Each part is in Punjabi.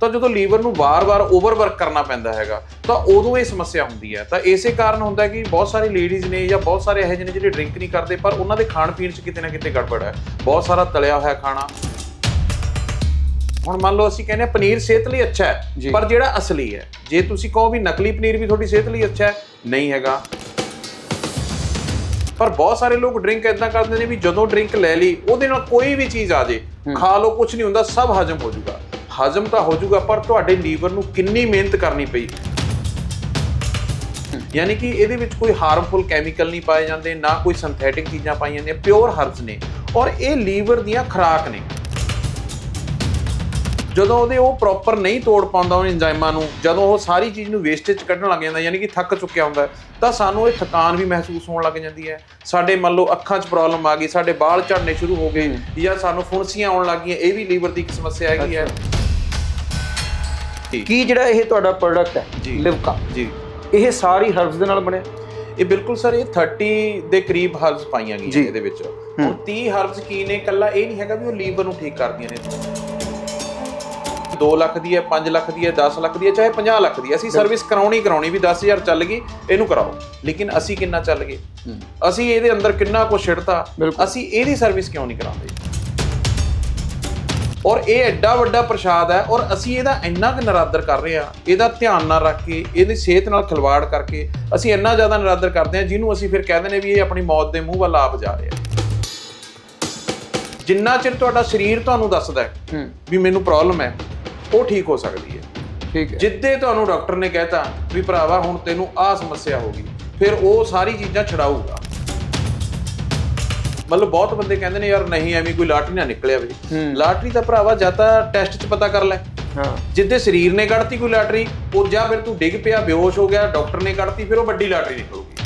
ਤਾਂ ਜਦੋਂ ਲੀਵਰ ਨੂੰ ਵਾਰ-ਵਾਰ ਓਵਰਵਰਕ ਕਰਨਾ ਪੈਂਦਾ ਹੈਗਾ ਤਾਂ ਉਦੋਂ ਇਹ ਸਮੱਸਿਆ ਹੁੰਦੀ ਹੈ। ਤਾਂ ਇਸੇ ਕਾਰਨ ਹੁੰਦਾ ਕਿ ਬਹੁਤ ਸਾਰੀ ਲੇਡੀਜ਼ ਨੇ ਜਾਂ ਬਹੁਤ ਸਾਰੇ ਇਹੋ ਜਿਹੇ ਨੇ ਜਿਹੜੇ ਡਰਿੰਕ ਨਹੀਂ ਕਰਦੇ ਪਰ ਉਹਨਾਂ ਦੇ ਖਾਣ ਪੀਣ 'ਚ ਕਿਤੇ ਨਾ ਕਿਤੇ ਗੜਬੜ ਹੈ। ਬਹੁਤ ਸਾਰਾ ਤਲਿਆ ਹੋਇਆ ਖਾਣਾ। ਹੁਣ ਮੰਨ ਲਓ ਅਸੀਂ ਕਹਿੰਦੇ ਹਾਂ ਪਨੀਰ ਸਿਹਤ ਲਈ ਅੱਛਾ। ਹੈ ਪਰ ਜਿਹੜਾ ਅਸਲੀ ਹੈ ਜੇ ਤੁਸੀਂ ਕਹੋ ਵੀ ਨਕਲੀ ਪਨੀਰ ਵੀ ਤੁਹਾਡੀ ਸਿਹਤ ਲਈ ਅੱਛਾ ਹੈ ਨਹੀਂ ਹੈਗਾ। ਪਰ ਬਹੁਤ ਸਾਰੇ ਲੋਕ ਡਰਿੰਕ ਇਦਾਂ ਕਰਦੇ ਨੇ ਵੀ ਜਦੋਂ ਡਰਿੰਕ ਲੈ ਲਈ ਉਹਦੇ ਨਾਲ ਕੋਈ ਵੀ ਚੀਜ਼ ਆ ਜੇ ਖਾ ਲਓ ਕੁਝ ਨਹੀਂ ਹੁੰਦਾ ਸਭ ਹਜਮ ਹੋ ਜਾਊਗਾ ਹਜਮ ਤਾਂ ਹੋ ਜਾਊਗਾ ਪਰ ਤੁਹਾਡੇ ਲੀਵਰ ਨੂੰ ਕਿੰਨੀ ਮਿਹਨਤ ਕਰਨੀ ਪਈ? ਯਾਨੀ ਕਿ ਇਹਦੇ ਵਿੱਚ ਕੋਈ ਹਾਰਮਫੁਲ ਕੈਮੀਕਲ ਨਹੀਂ ਪਾਏ ਜਾਂਦੇ ਨਾ ਕੋਈ ਸਿੰਥੈਟਿਕ ਚੀਜ਼ਾਂ ਪਾਈਆਂ ਜਾਂਦੀਆਂ ਪਿਓਰ ਹਰਬਸ ਨੇ। ਔਰ ਇਹ ਲੀਵਰ ਦੀਆਂ ਖੁਰਾਕ ਨੇ। ਜਦੋਂ ਉਹਦੇ ਉਹ ਪ੍ਰੋਪਰ ਨਹੀਂ ਤੋੜ ਪਾਉਂਦਾ ਉਹ ਇੰਜ਼ਾਈਮਾਂ ਨੂੰ ਜਦੋਂ ਉਹ ਸਾਰੀ ਚੀਜ਼ ਨੂੰ ਵੇਸਟੇਜ ਕੱਢਣ ਲੱਗ ਜਾਂਦਾ ਯਾਨੀ ਕਿ ਥੱਕ ਚੁੱਕਿਆ ਹੁੰਦਾ ਤਾਂ ਸਾਨੂੰ ਇਹ ਥਕਾਨ ਵੀ ਮਹਿਸੂਸ ਹੋਣ ਲੱਗ ਜਾਂਦੀ ਹੈ। ਸਾਡੇ ਮੰਨ ਲਓ ਅੱਖਾਂ 'ਚ ਪ੍ਰੋਬਲਮ ਆ ਗਈ ਸਾਡੇ ਵਾਲ ਝੜਨੇ ਸ਼ੁਰੂ ਹੋ ਗਏ ਜਾਂ ਸਾਨੂੰ ਫੁੰਸੀਆਂ ਆਉਣ ਲੱਗ ਗਈਆਂ ਇਹ ਵੀ ਲੀਵਰ ਦੀ ਇੱਕ ਸਮੱਸਿਆ ਹੈਗੀ ਹੈ। ਕੀ ਜਿਹੜਾ ਇਹ ਤੁਹਾਡਾ ਪ੍ਰੋਡਕਟ ਹੈ। ਲਿਵਕਾ? ਜੀ। ਇਹ ਸਾਰੀ ਹਰਬਸ ਦੇ ਨਾਲ ਬਣਿਆ? ਇਹ ਬਿਲਕੁਲ ਸਰ ਇਹ 30 ਦੇ ਕਰੀਬ ਹਰਬਸ ਪਾਈਆਂ। ਗਈਆਂ ਇਹਦੇ ਵਿੱਚ। ਹੁਣ 30 ਹਰਬਸ ਕੀ ਨੇ? ਕੱਲਾ ਇਹ ਨਹੀਂ ਹੈਗਾ ਵੀ ਉਹ ਲੀਵਰ ਨੂੰ ਠੀਕ ਕਰਦੀਆਂ ਨੇ। 2 ਲੱਖ ਦੀ ਹੈ 5 ਲੱਖ ਦੀ ਹੈ 10 ਲੱਖ ਦੀ ਹੈ ਚਾਹੇ 50 ਲੱਖ ਦੀ ਹੈ। ਅਸੀਂ ਸਰਵਿਸ ਕਰਾਉਣੀ ਕਰਾਉਣੀ ਵੀ 10000 ਚੱਲ ਗਈ ਇਹਨੂੰ ਕਰਾਓ। ਲੇਕਿਨ ਅਸੀਂ ਕਿੰਨਾ ਚੱਲ ਗਏ? ਅਸੀਂ ਇਹਦੇ ਅੰਦਰ ਕਿੰਨਾ ਕੁਛ ਛਿੜਤਾ। ਅਸੀਂ ਇਹਦੀ ਸਰਵਿਸ ਕਿਉਂ ਨਹੀਂ ਕਰਾਉਂਦੇ? ਔਰ ਇਹ ਐਡਾ ਵੱਡਾ ਪ੍ਰਸ਼ਾਦ ਹੈ ਔਰ ਅਸੀਂ ਇਹਦਾ ਇੰਨਾ ਕੁ ਨਰਾਦਰ ਕਰ ਰਹੇ ਆ ਇਹਦਾ ਧਿਆਨ ਨਾਲ ਰੱਖ ਕੇ ਇਹਦੀ ਸਿਹਤ ਨਾਲ ਖਿਲਵਾੜ ਕਰਕੇ ਅਸੀਂ ਇੰਨਾ ਜ਼ਿਆਦਾ ਨਰਾਦਰ ਕਰਦੇ ਆ ਜਿਹਨੂੰ ਅਸੀਂ ਫਿਰ ਕਹਿੰਦੇ ਨੇ ਵੀ ਇਹ ਆਪਣੀ ਮੌਤ ਦੇ ਮੂੰਹ ਵੱਲ ਆਪ ਜਾ ਰਿਹਾ ਜਿੰਨਾ ਚਿਰ ਤੁਹਾਡਾ ਸਰੀਰ ਤੁਹਾਨੂੰ ਦੱਸਦਾ ਹੈ ਵੀ ਮੈਨੂੰ ਪ੍ਰੋਬਲਮ ਹੈ ਉਹ ਠੀਕ ਹੋ ਸਕਦੀ ਹੈ। ਠੀਕ ਹੈ। ਜਿੱਦੇ ਤੁਹਾਨੂੰ ਡਾਕਟਰ ਨੇ ਕਹਿਤਾ ਵੀ ਭਰਾਵਾ ਹੁਣ ਤੈਨੂੰ ਆਹ ਸਮੱਸਿਆ ਹੋ ਗਈ ਫਿਰ ਉਹ ਸਾਰੀ ਚੀਜ਼ਾਂ ਛਡਾਊਗਾ। ਮਤਲਬ ਬਹੁਤ ਬੰਦੇ ਕਹਿੰਦੇ ਨੇ ਯਾਰ ਨਹੀਂ ਐਵੇਂ ਕੋਈ ਲਾਟਰੀ ਨਾ ਨਿਕਲਿਆ ਵੀ। ਲਾਟਰੀ ਤਾਂ ਭਰਾਵਾ ਜਾਂ ਤਾਂ ਟੈਸਟ 'ਚ ਪਤਾ ਕਰ ਲੈ। ਹਾਂ। ਜਿੱਦੇ ਸਰੀਰ ਨੇ ਕੱਢਤੀ ਕੋਈ ਲਾਟਰੀ ਉਹ ਜਾਂ ਫਿਰ ਤੂੰ ਡਿੱਗ ਪਿਆ ਬੇਹੋਸ਼ ਹੋ ਗਿਆ ਡਾਕਟਰ ਨੇ ਕੱਢਤੀ ਫਿਰ ਉਹ ਵੱਡੀ ਲਾਟਰੀ ਨਿਕਲੂਗੀ।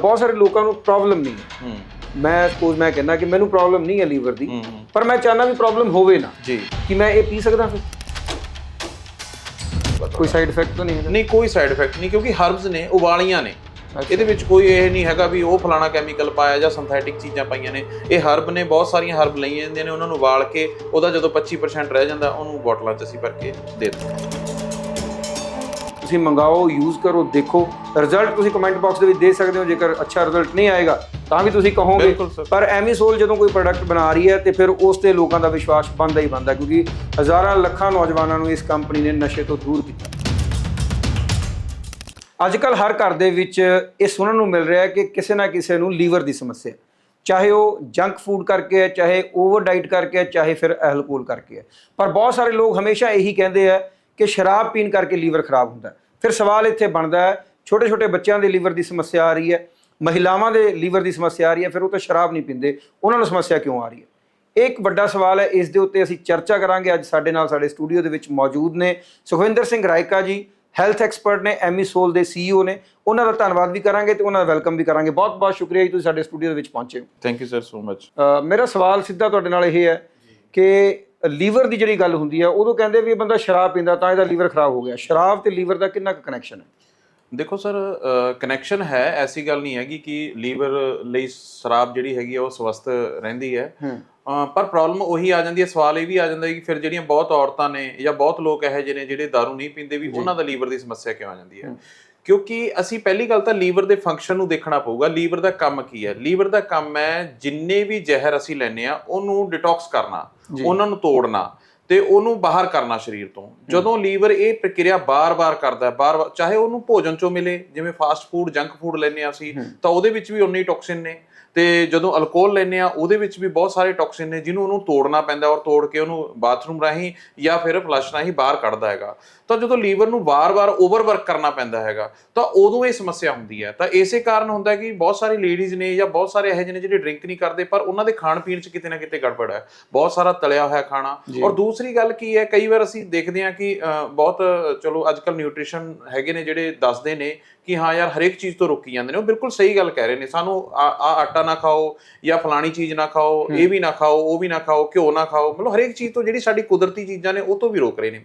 ਬਹੁਤ ਸਾਰੇ ਲੋਕਾਂ ਨੂੰ ਪ੍ਰੋਬਲਮ ਨਹੀਂ। ਹੈ। ਮੈਂ ਸਪੋਜ਼ ਮੈਂ ਕਹਿੰਦਾ ਕਿ ਮੈਨੂੰ ਪ੍ਰੋਬਲਮ ਨਹੀਂ ਹੈ ਲੀਵਰ ਦੀ। ਪਰ ਮੈਂ ਚਾਹਨਾ ਵੀ ਪ੍ਰੋਬਲਮ ਹੋਵੇ ਨਾ। ਜੀ। ਕਿ ਮੈਂ ਇਹ ਪੀ ਸਕਦਾ ਫਿਰ। ਕੋਈ ਸਾਈਡ ਇਫੈਕਟ ਤਾਂ ਨਹੀਂ ਹੈ ਨਹੀਂ ਕੋਈ ਸਾਈਡ ਇਫੈਕਟ ਨਹੀਂ ਕਿਉਂਕਿ ਹਰਬਸ ਨੇ ਉਬਾਲੀਆਂ ਨੇ। ਇਹਦੇ ਵਿੱਚ ਕੋਈ ਇਹ ਨਹੀਂ ਹੈਗਾ ਵੀ ਉਹ ਫਲਾਣਾ ਕੈਮੀਕਲ ਪਾਇਆ ਜਾਂ ਸਿੰਥੈਟਿਕ ਚੀਜ਼ਾਂ ਪਾਈਆਂ ਨੇ। ਇਹ ਹਰਬ ਨੇ ਬਹੁਤ ਸਾਰੀਆਂ ਹਰਬ ਲਈਆਂ ਜਾਂਦੀਆਂ ਨੇ ਉਹਨਾਂ ਨੂੰ ਉਬਾਲ ਕੇ ਉਹਦਾ ਜਦੋਂ 25% ਰਹਿ ਜਾਂਦਾ ਉਹਨੂੰ ਬੋਟਲਾਂ 'ਚ ਅਸੀਂ ਭਰ ਕੇ ਦੇ ਦਿੰਦੇ ਤੁਸੀਂ ਮੰਗਾਓ ਯੂਜ਼ ਕਰੋ ਦੇਖੋ। ਰਿਜ਼ਲਟ ਤੁਸੀਂ ਕਮੈਂਟ ਬਾਕਸ ਦੇ ਵਿੱਚ ਦੇ ਸਕਦੇ ਹੋ ਜੇਕਰ ਅੱਛਾ ਰਿਜ਼ਲਟ ਨਹੀਂ ਆਏਗਾ ਤਾਂ ਵੀ ਤੁਸੀਂ ਕਹੋਗੇ। ਪਰ ਐਮੀਸੋਲ ਜਦੋਂ ਕੋਈ ਪ੍ਰੋਡਕਟ ਬਣਾ ਰਹੀ ਹੈ ਤੇ ਫਿਰ ਉਸ ਤੇ ਲੋਕਾਂ ਦਾ ਵਿਸ਼ਵਾਸ ਬਣਦਾ ਹੀ ਬਣਦਾ ਕਿਉਂਕਿ ਹਜ਼ਾਰਾਂ ਲੱਖਾਂ ਨੌਜਵਾਨਾਂ ਨੂੰ ਇਸ ਕੰਪਨੀ ਨੇ ਨਸ਼ੇ ਤੋਂ ਦੂਰ ਕੀਤਾ। ਅੱਜ ਕੱਲ ਹਰ ਘਰ ਦੇ ਵਿੱਚ ਇਹ ਸੁਣਨ ਨੂੰ ਮਿਲ ਰਿਹਾ ਹੈ ਕਿ ਕਿਸੇ ਨਾ ਕਿਸੇ ਨੂੰ ਲੀਵਰ ਦੀ ਸਮੱਸਿਆ ਹੈ। ਚਾਹੇ ਉਹ ਜੰਕ ਫੂਡ ਕਰਕੇ ਹੈ, ਚਾਹੇ ਓਵਰ ਡਾਈਟ ਕਰਕੇ ਹੈ, ਚਾਹੇ ਫਿਰ ਐਲਕੋਹਲ ਕਰਕੇ ਹੈ। ਪਰ ਬਹੁਤ ਸਾਰੇ ਲੋਕ ਹਮੇਸ਼ਾ ਇਹੀ ਕਹਿੰਦੇ ਆ ਕਿ ਸ਼ਰਾਬ ਪੀਣ ਕਰਕੇ ਲੀਵਰ ਖਰਾਬ ਹੁੰਦਾ ਫਿਰ ਸਵਾਲ ਇੱਥੇ ਬਣਦਾ ਹੈ ਛੋਟੇ ਛੋਟੇ ਬੱਚਿਆਂ ਦੇ ਲੀਵਰ ਦੀ ਸਮੱਸਿਆ ਆ ਰਹੀ ਹੈ, ਮਹਿਲਾਵਾਂ ਦੇ ਲੀਵਰ ਦੀ ਸਮੱਸਿਆ ਆ ਰਹੀ ਹੈ, ਫਿਰ ਉਹ ਤਾਂ ਸ਼ਰਾਬ ਨਹੀਂ ਪੀਂਦੇ। ਉਹਨਾਂ ਨੂੰ ਸਮੱਸਿਆ ਕਿਉਂ ਆ ਰਹੀ ਹੈ? ਇਹ ਇੱਕ ਵੱਡਾ ਸਵਾਲ ਹੈ, ਇਸ ਦੇ ਉੱਤੇ ਅਸੀਂ ਚਰਚਾ ਕਰਾਂਗੇ। ਅੱਜ ਸਾਡੇ ਨਾਲ ਸਾਡੇ ਸਟੂਡੀਓ ਦੇ ਵਿੱਚ ਮੌਜੂਦ ਨੇ ਸੁਖਵਿੰਦਰ ਸਿੰਘ ਰਾਇਕਾ ਜੀ ਹੈਲਥ ਐਕਸਪਰਟ ਨੇ ਐਮੀਸੋਲ ਦੇ ਸੀਈਓ ਨੇ। ਉਹਨਾਂ ਦਾ ਧੰਨਵਾਦ ਵੀ ਕਰਾਂਗੇ ਤੇ ਉਹਨਾਂ ਦਾ ਵੈਲਕਮ ਵੀ ਕਰਾਂਗੇ। ਬਹੁਤ ਬਹੁਤ ਸ਼ੁਕਰੀਆ ਜੀ ਤੁਸੀਂ ਸਾਡੇ ਸਟੂਡੀਓ ਦੇ ਵਿੱਚ ਪਹੁੰਚੇ ਹੋ। Thank you sir so much ਮੇਰਾ ਸਵਾਲ ਸਿੱਧਾ ਤੁਹਾਡੇ ਨਾਲ ਇਹ ਹੈ ਕਿ ਲੀਵਰ ਦੀ ਜਿਹੜੀ ਗੱਲ ਹੁੰਦੀ ਹੈ ਉਦੋਂ ਕਹਿੰਦੇ ਵੀ ਇਹ ਬੰਦਾ ਸ਼ਰਾਬ ਪੀਂਦਾ ਤਾਂ ਇਹਦਾ ਲੀਵਰ ਖਰਾਬ ਹੋ ਗਿਆ। ਸ਼ਰਾਬ ਤੇ ਲੀਵਰ ਦਾ ਕਿੰਨਾ ਕੁ ਕਨੈਕਸ਼ਨ ਹੈ? ਦੇਖੋ ਸਰ ਕਨੈਕਸ਼ਨ ਹੈ ਐਸੀ ਗੱਲ ਨਹੀਂ ਹੈਗੀ ਕਿ ਲੀਵਰ ਲਈ ਸ਼ਰਾਬ ਜਿਹੜੀ ਹੈਗੀ ਆ ਉਹ ਸਵਸਥ ਰਹਿੰਦੀ ਹੈ। ਪਰ ਪ੍ਰੋਬਲਮ ਉਹੀ ਆ ਜਾਂਦੀ ਹੈ ਸਵਾਲ ਇਹ ਵੀ ਆ ਜਾਂਦਾ ਹੈ ਕਿ ਫਿਰ ਜਿਹੜੀਆਂ ਬਹੁਤ ਔਰਤਾਂ ਨੇ ਜਾਂ ਬਹੁਤ ਲੋਕ ਇਹੋ ਜਿਹੇ ਨੇ ਜਿਹੜੇ दारू ਨਹੀਂ ਪੀਂਦੇ ਵੀ ਉਹਨਾਂ ਦਾ ਲੀਵਰ ਦੀ ਸਮੱਸਿਆ ਕਿਉਂ ਆ ਜਾਂਦੀ ਹੈ? ਕਿਉਂਕਿ ਅਸੀਂ ਪਹਿਲੀ ਗੱਲ ਤਾਂ ਲੀਵਰ ਦੇ ਫੰਕਸ਼ਨ ਨੂੰ ਦੇਖਣਾ ਪਊਗਾ ਲੀਵਰ ਦਾ ਕੰਮ ਕੀ ਹੈ? ਲੀਵਰ ਦਾ ਕੰਮ ਹੈ ਜਿੰਨੇ ਵੀ ਜ਼ਹਿਰ ਅਸੀਂ ਲੈਨੇ ਆ ਉਹਨੂੰ ਡਿਟੌਕਸ ਕਰਨਾ ਉਹਨਾਂ ਨੂੰ ਤੋੜਨਾ। ਤੇ ਉਹਨੂੰ ਬਾਹਰ ਕਰਨਾ ਸਰੀਰ ਤੋਂ। ਜਦੋਂ ਲੀਵਰ ਇਹ ਪ੍ਰਕਿਰਿਆ ਬਾਰ-ਬਾਰ ਕਰਦਾ ਹੈ ਬਾਰ ਚਾਹੇ ਉਹਨੂੰ ਭੋਜਨ ਚੋਂ ਮਿਲੇ ਜਿਵੇਂ ਫਾਸਟ ਫੂਡ ਜੰਕ ਫੂਡ ਲੈਨੇ ਆ ਅਸੀਂ ਤਾਂ ਉਹਦੇ ਵਿੱਚ ਵੀ ਉਨੇ ਟੌਕਸਿਨ ਨੇ। ਤੇ ਜਦੋਂ ਅਲਕੋਹਲ ਲੈਨੇ ਆ ਉਹਦੇ ਵਿੱਚ ਵੀ ਬਹੁਤ ਸਾਰੇ ਟੌਕਸਿਨ ਨੇ ਜਿਹਨੂੰ ਉਹਨੂੰ ਤੋੜਨਾ ਪੈਂਦਾ ਔਰ ਤੋੜ ਕੇ ਉਹਨੂੰ ਬਾਥਰੂਮ ਰਾਹੀਂ ਜਾਂ ਫਿਰ ਫਲਸ਼ ਰਾਹੀਂ ਬਾਹਰ ਕੱਢਦਾ ਹੈਗਾ। ਤਾਂ ਜਦੋਂ ਲੀਵਰ ਨੂੰ ਵਾਰ-ਵਾਰ ਓਵਰਵਰਕ ਕਰਨਾ ਪੈਂਦਾ ਹੈਗਾ ਤਾਂ ਉਦੋਂ ਇਹ ਸਮੱਸਿਆ ਹੁੰਦੀ ਹੈ। ਤਾਂ ਇਸੇ ਕਾਰਨ ਹੁੰਦਾ ਹੈ ਕਿ ਬਹੁਤ ਸਾਰੀ ਲੇਡੀਜ਼ ਨੇ ਜਾਂ ਬਹੁਤ ਸਾਰੇ ਇਹੋ ਜਿਹੇ ਨੇ ਜਿਹੜੇ ਡਰਿੰਕ ਨਹੀਂ ਕਰਦੇ ਪਰ ਉਹਨਾਂ ਦੇ ਖਾਣ ਪੀਣ 'ਚ ਕਿਤੇ ਨਾ ਕਿਤੇ ਗੜਬੜ ਹੈ। ਬਹੁਤ ਸਾਰਾ ਤਲਿਆ ਹੋਇਆ ਖਾਣਾ। ਔਰ ਦੂਸਰੀ ਗੱਲ ਕੀ ਹੈ ਕਈ ਵਾਰ ਅਸੀਂ ਦੇਖਦੇ ਹਾਂ ਕਿ ਬਹੁਤ ਚਲੋ ਅੱਜ ਕੱਲ ਨਿਊਟ੍ਰੀਸ਼ਨ ਹੈਗੇ ਨੇ ਜਿਹੜੇ ਦੱਸਦੇ ਨੇ ਕਿ ਹਾਂ ਯਾਰ ਹਰੇਕ ਚੀਜ਼ ਤੋਂ ਰੋਕੀ ਜਾਂਦੇ ਨੇ। ਉਹ ਬਿਲਕੁਲ ਸਹੀ ਗੱਲ ਕਹਿ ਰਹੇ ਨੇ। ਸਾਨੂੰ ਆ ਆ ਆਟਾ ਨਾ ਖਾਓ ਜਾਂ ਫਲਾਣੀ ਚੀਜ਼ ਨਾ ਖਾਓ ਇਹ ਵੀ ਨਾ ਖਾਓ ਉਹ ਵੀ ਨਾ ਖਾਓ ਘਿਓ ਨਾ ਖਾਓ। ਮਤਲਬ ਹਰੇਕ ਚੀਜ਼ ਤੋਂ ਜਿਹੜੀ ਸਾਡੀ ਕੁਦਰਤੀ ਚੀਜ਼ਾਂ ਨੇ ਉਹ ਤੋਂ ਵੀ ਰੋਕ ਰਹੇ ਨੇ।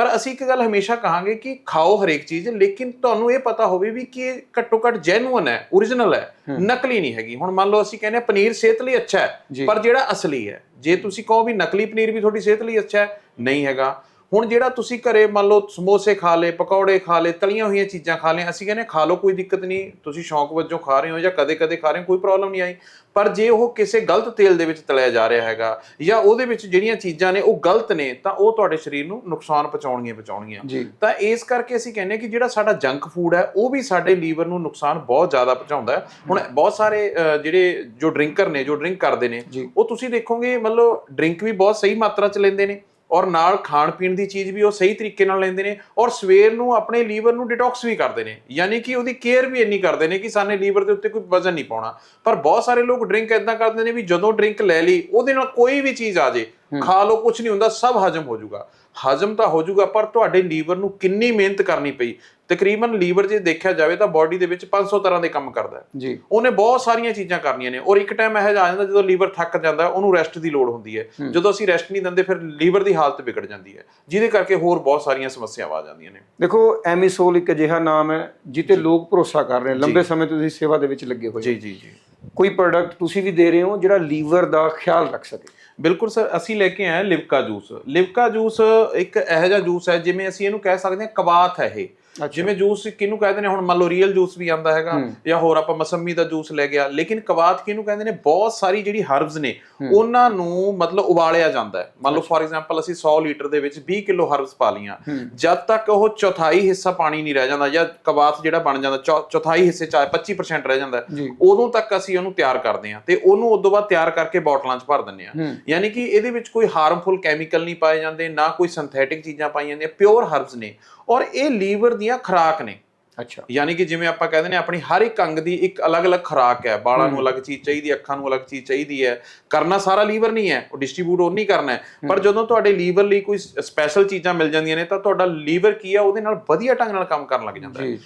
ਪਰ ਅਸੀਂ ਇੱਕ ਗੱਲ ਹਮੇਸ਼ਾ ਕਹਾਂਗੇ ਕਿ ਖਾਓ ਹਰੇਕ ਚੀਜ਼ ਲੇਕਿਨ ਤੁਹਾਨੂੰ ਇਹ ਪਤਾ ਹੋਵੇ ਵੀ ਕਿ ਇਹ ਘੱਟੋ ਘੱਟ ਜੈਨੂਅਨ ਹੈ ਓਰੀਜਨਲ ਹੈ ਨਕਲੀ ਨਹੀਂ ਹੈਗੀ। ਹੁਣ ਮੰਨ ਲਓ ਅਸੀਂ ਕਹਿੰਦੇ ਪਨੀਰ ਸਿਹਤ ਲਈ ਅੱਛਾ। ਹੈ ਪਰ ਜਿਹੜਾ ਅਸਲੀ ਹੈ ਜੇ ਤੁਸੀਂ ਕਹੋ ਵੀ ਨਕਲੀ ਪਨੀਰ ਵੀ ਤੁਹਾਡੀ ਸਿਹਤ ਲਈ ਅੱਛਾ ਹੈ ਨਹੀਂ ਹੈਗਾ। ਹੁਣ ਜਿਹੜਾ ਤੁਸੀਂ ਘਰੇ ਮੰਨ ਲਓ ਸਮੋਸੇ ਖਾ ਲੇ ਪਕੌੜੇ ਖਾ ਲੇ ਤਲੀਆਂ ਹੋਈਆਂ ਚੀਜ਼ਾਂ ਖਾ ਲੇ ਅਸੀਂ ਕਹਿੰਦੇ ਖਾ ਲਓ ਕੋਈ ਦਿੱਕਤ ਨਹੀਂ ਤੁਸੀਂ ਸ਼ੌਂਕ ਵਜੋਂ ਖਾ ਰਹੇ ਹੋ ਜਾਂ ਕਦੇ-ਕਦੇ ਖਾ ਰਹੇ ਹੋ ਕੋਈ ਪ੍ਰੋਬਲਮ ਨਹੀਂ ਆਈ। ਪਰ ਜੇ ਉਹ ਕਿਸੇ ਗਲਤ ਤੇਲ ਦੇ ਵਿੱਚ ਤਲਿਆ ਜਾ ਰਿਹਾ ਹੈਗਾ ਜਾਂ ਉਹਦੇ ਵਿੱਚ ਜਿਹੜੀਆਂ ਚੀਜ਼ਾਂ ਨੇ ਉਹ ਗਲਤ ਨੇ ਤਾਂ ਉਹ ਤੁਹਾਡੇ ਸਰੀਰ ਨੂੰ ਨੁਕਸਾਨ ਪਹੁੰਚਾਉਣਗੀਆਂ। ਪਹੁੰਚਾਉਣਗੀਆਂ ਤਾਂ ਇਸ ਕਰਕੇ ਅਸੀਂ ਕਹਿੰਦੇ ਕਿ ਜਿਹੜਾ ਸਾਡਾ ਜੰਕ ਫੂਡ ਹੈ ਉਹ ਵੀ ਸਾਡੇ ਲੀਵਰ ਨੂੰ ਨੁਕਸਾਨ ਬਹੁਤ ਜ਼ਿਆਦਾ ਪਹੁੰਚਾਉਂਦਾ ਹੈ। ਹੁਣ ਬਹੁਤ ਸਾਰੇ ਜਿਹੜੇ ਜੋ ਡਰਿੰਕਰ ਨੇ ਜੋ ਡਰਿੰਕ ਕਰਦੇ ਨੇ। ਉਹ ਤੁਸੀਂ ਦੇਖੋਗੇ ਮਤਲਬ ਡਰਿੰਕ ਵੀ ਬਹੁਤ ਸਹੀ ਮਾਤਰਾ ਚ ਲੈਂਦੇ ਨੇ। ਔਰ ਨਾਲ ਖਾਣ ਪੀਣ ਦੀ ਚੀਜ਼ ਵੀ ਉਹ ਸਹੀ ਤਰੀਕੇ ਨਾਲ ਲੈਂਦੇ ਨੇ ਔਰ ਸਵੇਰ ਨੂੰ ਆਪਣੇ ਲੀਵਰ ਨੂੰ ਡਿਟੌਕਸ ਵੀ ਕਰਦੇ ਨੇ। ਯਾਨੀ ਕਿ ਉਹਦੀ ਕੇਅਰ ਵੀ ਇੰਨੀ ਕਰਦੇ ਨੇ ਕਿ ਸਾਨੇ ਲੀਵਰ ਦੇ ਉੱਤੇ ਕੋਈ ਵਜ਼ਨ ਨਹੀਂ ਪਾਉਣਾ। ਪਰ ਬਹੁਤ ਸਾਰੇ ਲੋਕ ਡਰਿੰਕ ਇਦਾਂ ਕਰਦੇ ਨੇ ਵੀ ਜਦੋਂ ਡਰਿੰਕ ਲੈ ਲਈ ਉਹਦੇ ਨਾਲ ਕੋਈ ਵੀ ਚੀਜ਼ ਆ ਜੇ ਖਾ ਲਓ ਕੁਝ ਨਹੀਂ ਹੁੰਦਾ ਸਭ ਹਜਮ ਹੋ ਜਾਊਗਾ। ਹਜਮ ਤਾਂ ਹੋ ਜਾਊਗਾ ਪਰ ਤੁਹਾਡੇ ਲੀਵਰ ਨੂੰ ਕਿੰਨੀ ਮਿਹਨਤ ਕਰਨੀ ਪਈ। ਤਕਰੀਬਨ ਲੀਵਰ ਜੇ ਦੇਖਿਆ ਜਾਵੇ ਤਾਂ ਬਾਡੀ ਦੇ ਵਿੱਚ 500 ਤਰ੍ਹਾਂ ਦੇ ਕੰਮ ਕਰਦਾ ਹੈ। ਜੀ। ਉਹਨੇ ਬਹੁਤ ਸਾਰੀਆਂ ਚੀਜ਼ਾਂ ਕਰਨੀਆਂ ਨੇ। ਔਰ ਇੱਕ ਟਾਈਮ ਇਹੋ ਆ ਜਾਂਦਾ ਜਦੋਂ ਲੀਵਰ ਥੱਕ ਜਾਂਦਾ ਉਹਨੂੰ ਰੈਸਟ ਦੀ ਲੋੜ ਹੁੰਦੀ ਹੈ। ਜਦੋਂ ਅਸੀਂ ਰੈਸਟ ਨਹੀਂ ਦਿੰਦੇ ਫਿਰ ਲੀਵਰ ਦੀ ਹਾਲਤ ਵਿਗੜ ਜਾਂਦੀ ਹੈ। ਜਿਹਦੇ ਕਰਕੇ ਹੋਰ ਬਹੁਤ ਸਾਰੀਆਂ ਸਮੱਸਿਆਵਾਂ ਆ ਜਾਂਦੀਆਂ ਨੇ। ਦੇਖੋ ਐਮੀਸੋਲ ਇੱਕ ਅਜਿਹਾ ਨਾਮ ਹੈ ਜਿੱਤੇ ਲੋਕ ਭਰੋਸਾ ਕਰ ਰਹੇ ਨੇ। ਲੰਬੇ ਸਮੇਂ ਤੋਂ ਤੁਸੀਂ ਸੇਵਾ ਦੇ ਵਿੱਚ ਲੱਗੇ ਹੋਏ ਹੋ। ਜੀ ਜੀ। ਜੀ ਕੋਈ ਪ੍ਰੋਡਕਟ ਤੁਸੀਂ ਵੀ ਦੇ ਰਹੇ ਹੋ ਜਿਹੜਾ ਲੀਵਰ ਦਾ ਖਿਆਲ ਰੱਖ ਸਕੇ। ਬਿਲਕੁਲ ਸਰ ਅਸੀਂ ਲੈ ਕੇ ਆਏ ਲਿਵਕਾ ਜੂਸ। ਲਿਵਕਾ ਜੂਸ ਇੱਕ ਇਹੋ ਜਿਹਾ ਜੂਸ ਹੈ ਜਿਵੇਂ ਅਸੀਂ ਇਹਨੂੰ ਕਹਿ ਸਕਦੇ ਹਾਂ ਕਵਾਤ ਹੈ ਇਹ। ਜਿਵੇਂ ਜੂਸ ਕਿਹਨੂੰ ਕਹਿੰਦੇ ਨੇ ਹੁਣ ਮੰਨ ਲਓ ਰੀਅਲ ਜੂਸ ਵੀ ਆਂਦਾ ਹੈਗਾ ਜਾਂ ਹੋਰ ਆਪਾਂ ਮਸੰਮੀ ਦਾ ਜੂਸ ਲੈ ਗਿਆ ਲੇਕਿਨ ਕਵਾਤ ਕਿਹਨੂੰ ਕਹਿੰਦੇ ਨੇ ਬਹੁਤ ਸਾਰੀ ਜਿਹੜੀ ਹਰਬਸ ਨੇ ਉਹਨਾਂ ਨੂੰ ਮਤਲਬ ਉਬਾਲਿਆ ਜਾਂਦਾ ਹੈ। ਮੰਨ ਲਓ ਫੋਰ ਐਗਜ਼ਾਮਪਲ ਅਸੀਂ 100 ਲੀਟਰ ਦੇ ਵਿੱਚ 20 ਕਿਲੋ ਹਰਬਸ ਪਾ ਲੀਆਂ ਜਦ ਤੱਕ ਉਹ ਚੌਥਾਈ ਹਿੱਸਾ ਪਾਣੀ ਨਹੀਂ ਰਹਿ ਜਾਂਦਾ ਜਾਂ ਕਵਾਤ ਜਿਹੜਾ ਬਣ ਜਾਂਦਾ ਚੌਥਾਈ ਹਿੱਸੇ ਚ 25% ਰਹਿ ਜਾਂਦਾ। ਉਦੋਂ ਤੱਕ ਅਸੀਂ ਉਹਨੂੰ ਤਿਆਰ ਕਰਦੇ ਹਾਂ ਤੇ ਉਹਨੂੰ ਉਦੋਂ ਬਾਅਦ ਤਿਆਰ ਕਰਕੇ ਬੋਟਲਾਂ 'ਚ ਭਰ ਦਿੰਦੇ ਹਾਂ। ਯਾਨੀ ਕਿ ਇਹਦੇ ਵਿੱਚ ਕੋਈ ਹਾਰਮਫੁਲ ਕੈਮੀਕਲ ਨਹੀਂ ਪਾਏ ਜਾਂਦੇ ਨਾ ਕੋਈ ਸਿੰਥੈਟਿਕ ਚੀਜ਼ਾਂ ਪਾਈਆਂ ਜਾਂਦੀਆਂ ਪਿਓਰ ਹਰਬਸ ਨੇ। ਔਰ ਇਹ ਲੀਵਰ ਦੀਆਂ ਖੁਰਾਕ ਨੇ। ਅੱਛਾ। ਯਾਨੀ ਕਿ ਜਿਵੇਂ ਆਪਾਂ ਕਹਿੰਦੇ ਨੇ ਆਪਣੀ ਹਰ ਇੱਕ ਅੰਗ ਦੀ ਇੱਕ ਅਲੱਗ-ਅਲੱਗ ਖੁਰਾਕ ਹੈ। ਬਾਲਾਂ ਨੂੰ ਅਲੱਗ ਚੀਜ਼ ਚਾਹੀਦੀ ਹੈ ਅੱਖਾਂ ਨੂੰ ਅਲੱਗ ਚੀਜ਼ ਚਾਹੀਦੀ ਹੈ। ਕਰਨਾ ਸਾਰਾ ਲੀਵਰ ਨਹੀਂ ਹੈ ਉਹ ਡਿਸਟ੍ਰੀਬਿਊਟ ਉਹ ਨਹੀਂ ਕਰਨਾ ਹੈ। ਪਰ ਜਦੋਂ ਤੁਹਾਡੇ ਲੀਵਰ ਲਈ ਕੋਈ ਸਪੈਸ਼ਲ ਚੀਜ਼ਾਂ ਮਿਲ ਜਾਂਦੀਆਂ ਨੇ ਤਾਂ ਤੁਹਾਡਾ ਲੀਵਰ ਕੀ ਆ ਉਹਦੇ ਨਾਲ ਵਧੀਆ ਢੰਗ ਨਾਲ ਕੰਮ ਕਰਨ ਲੱਗ ਜਾਂਦਾ ਹੈ।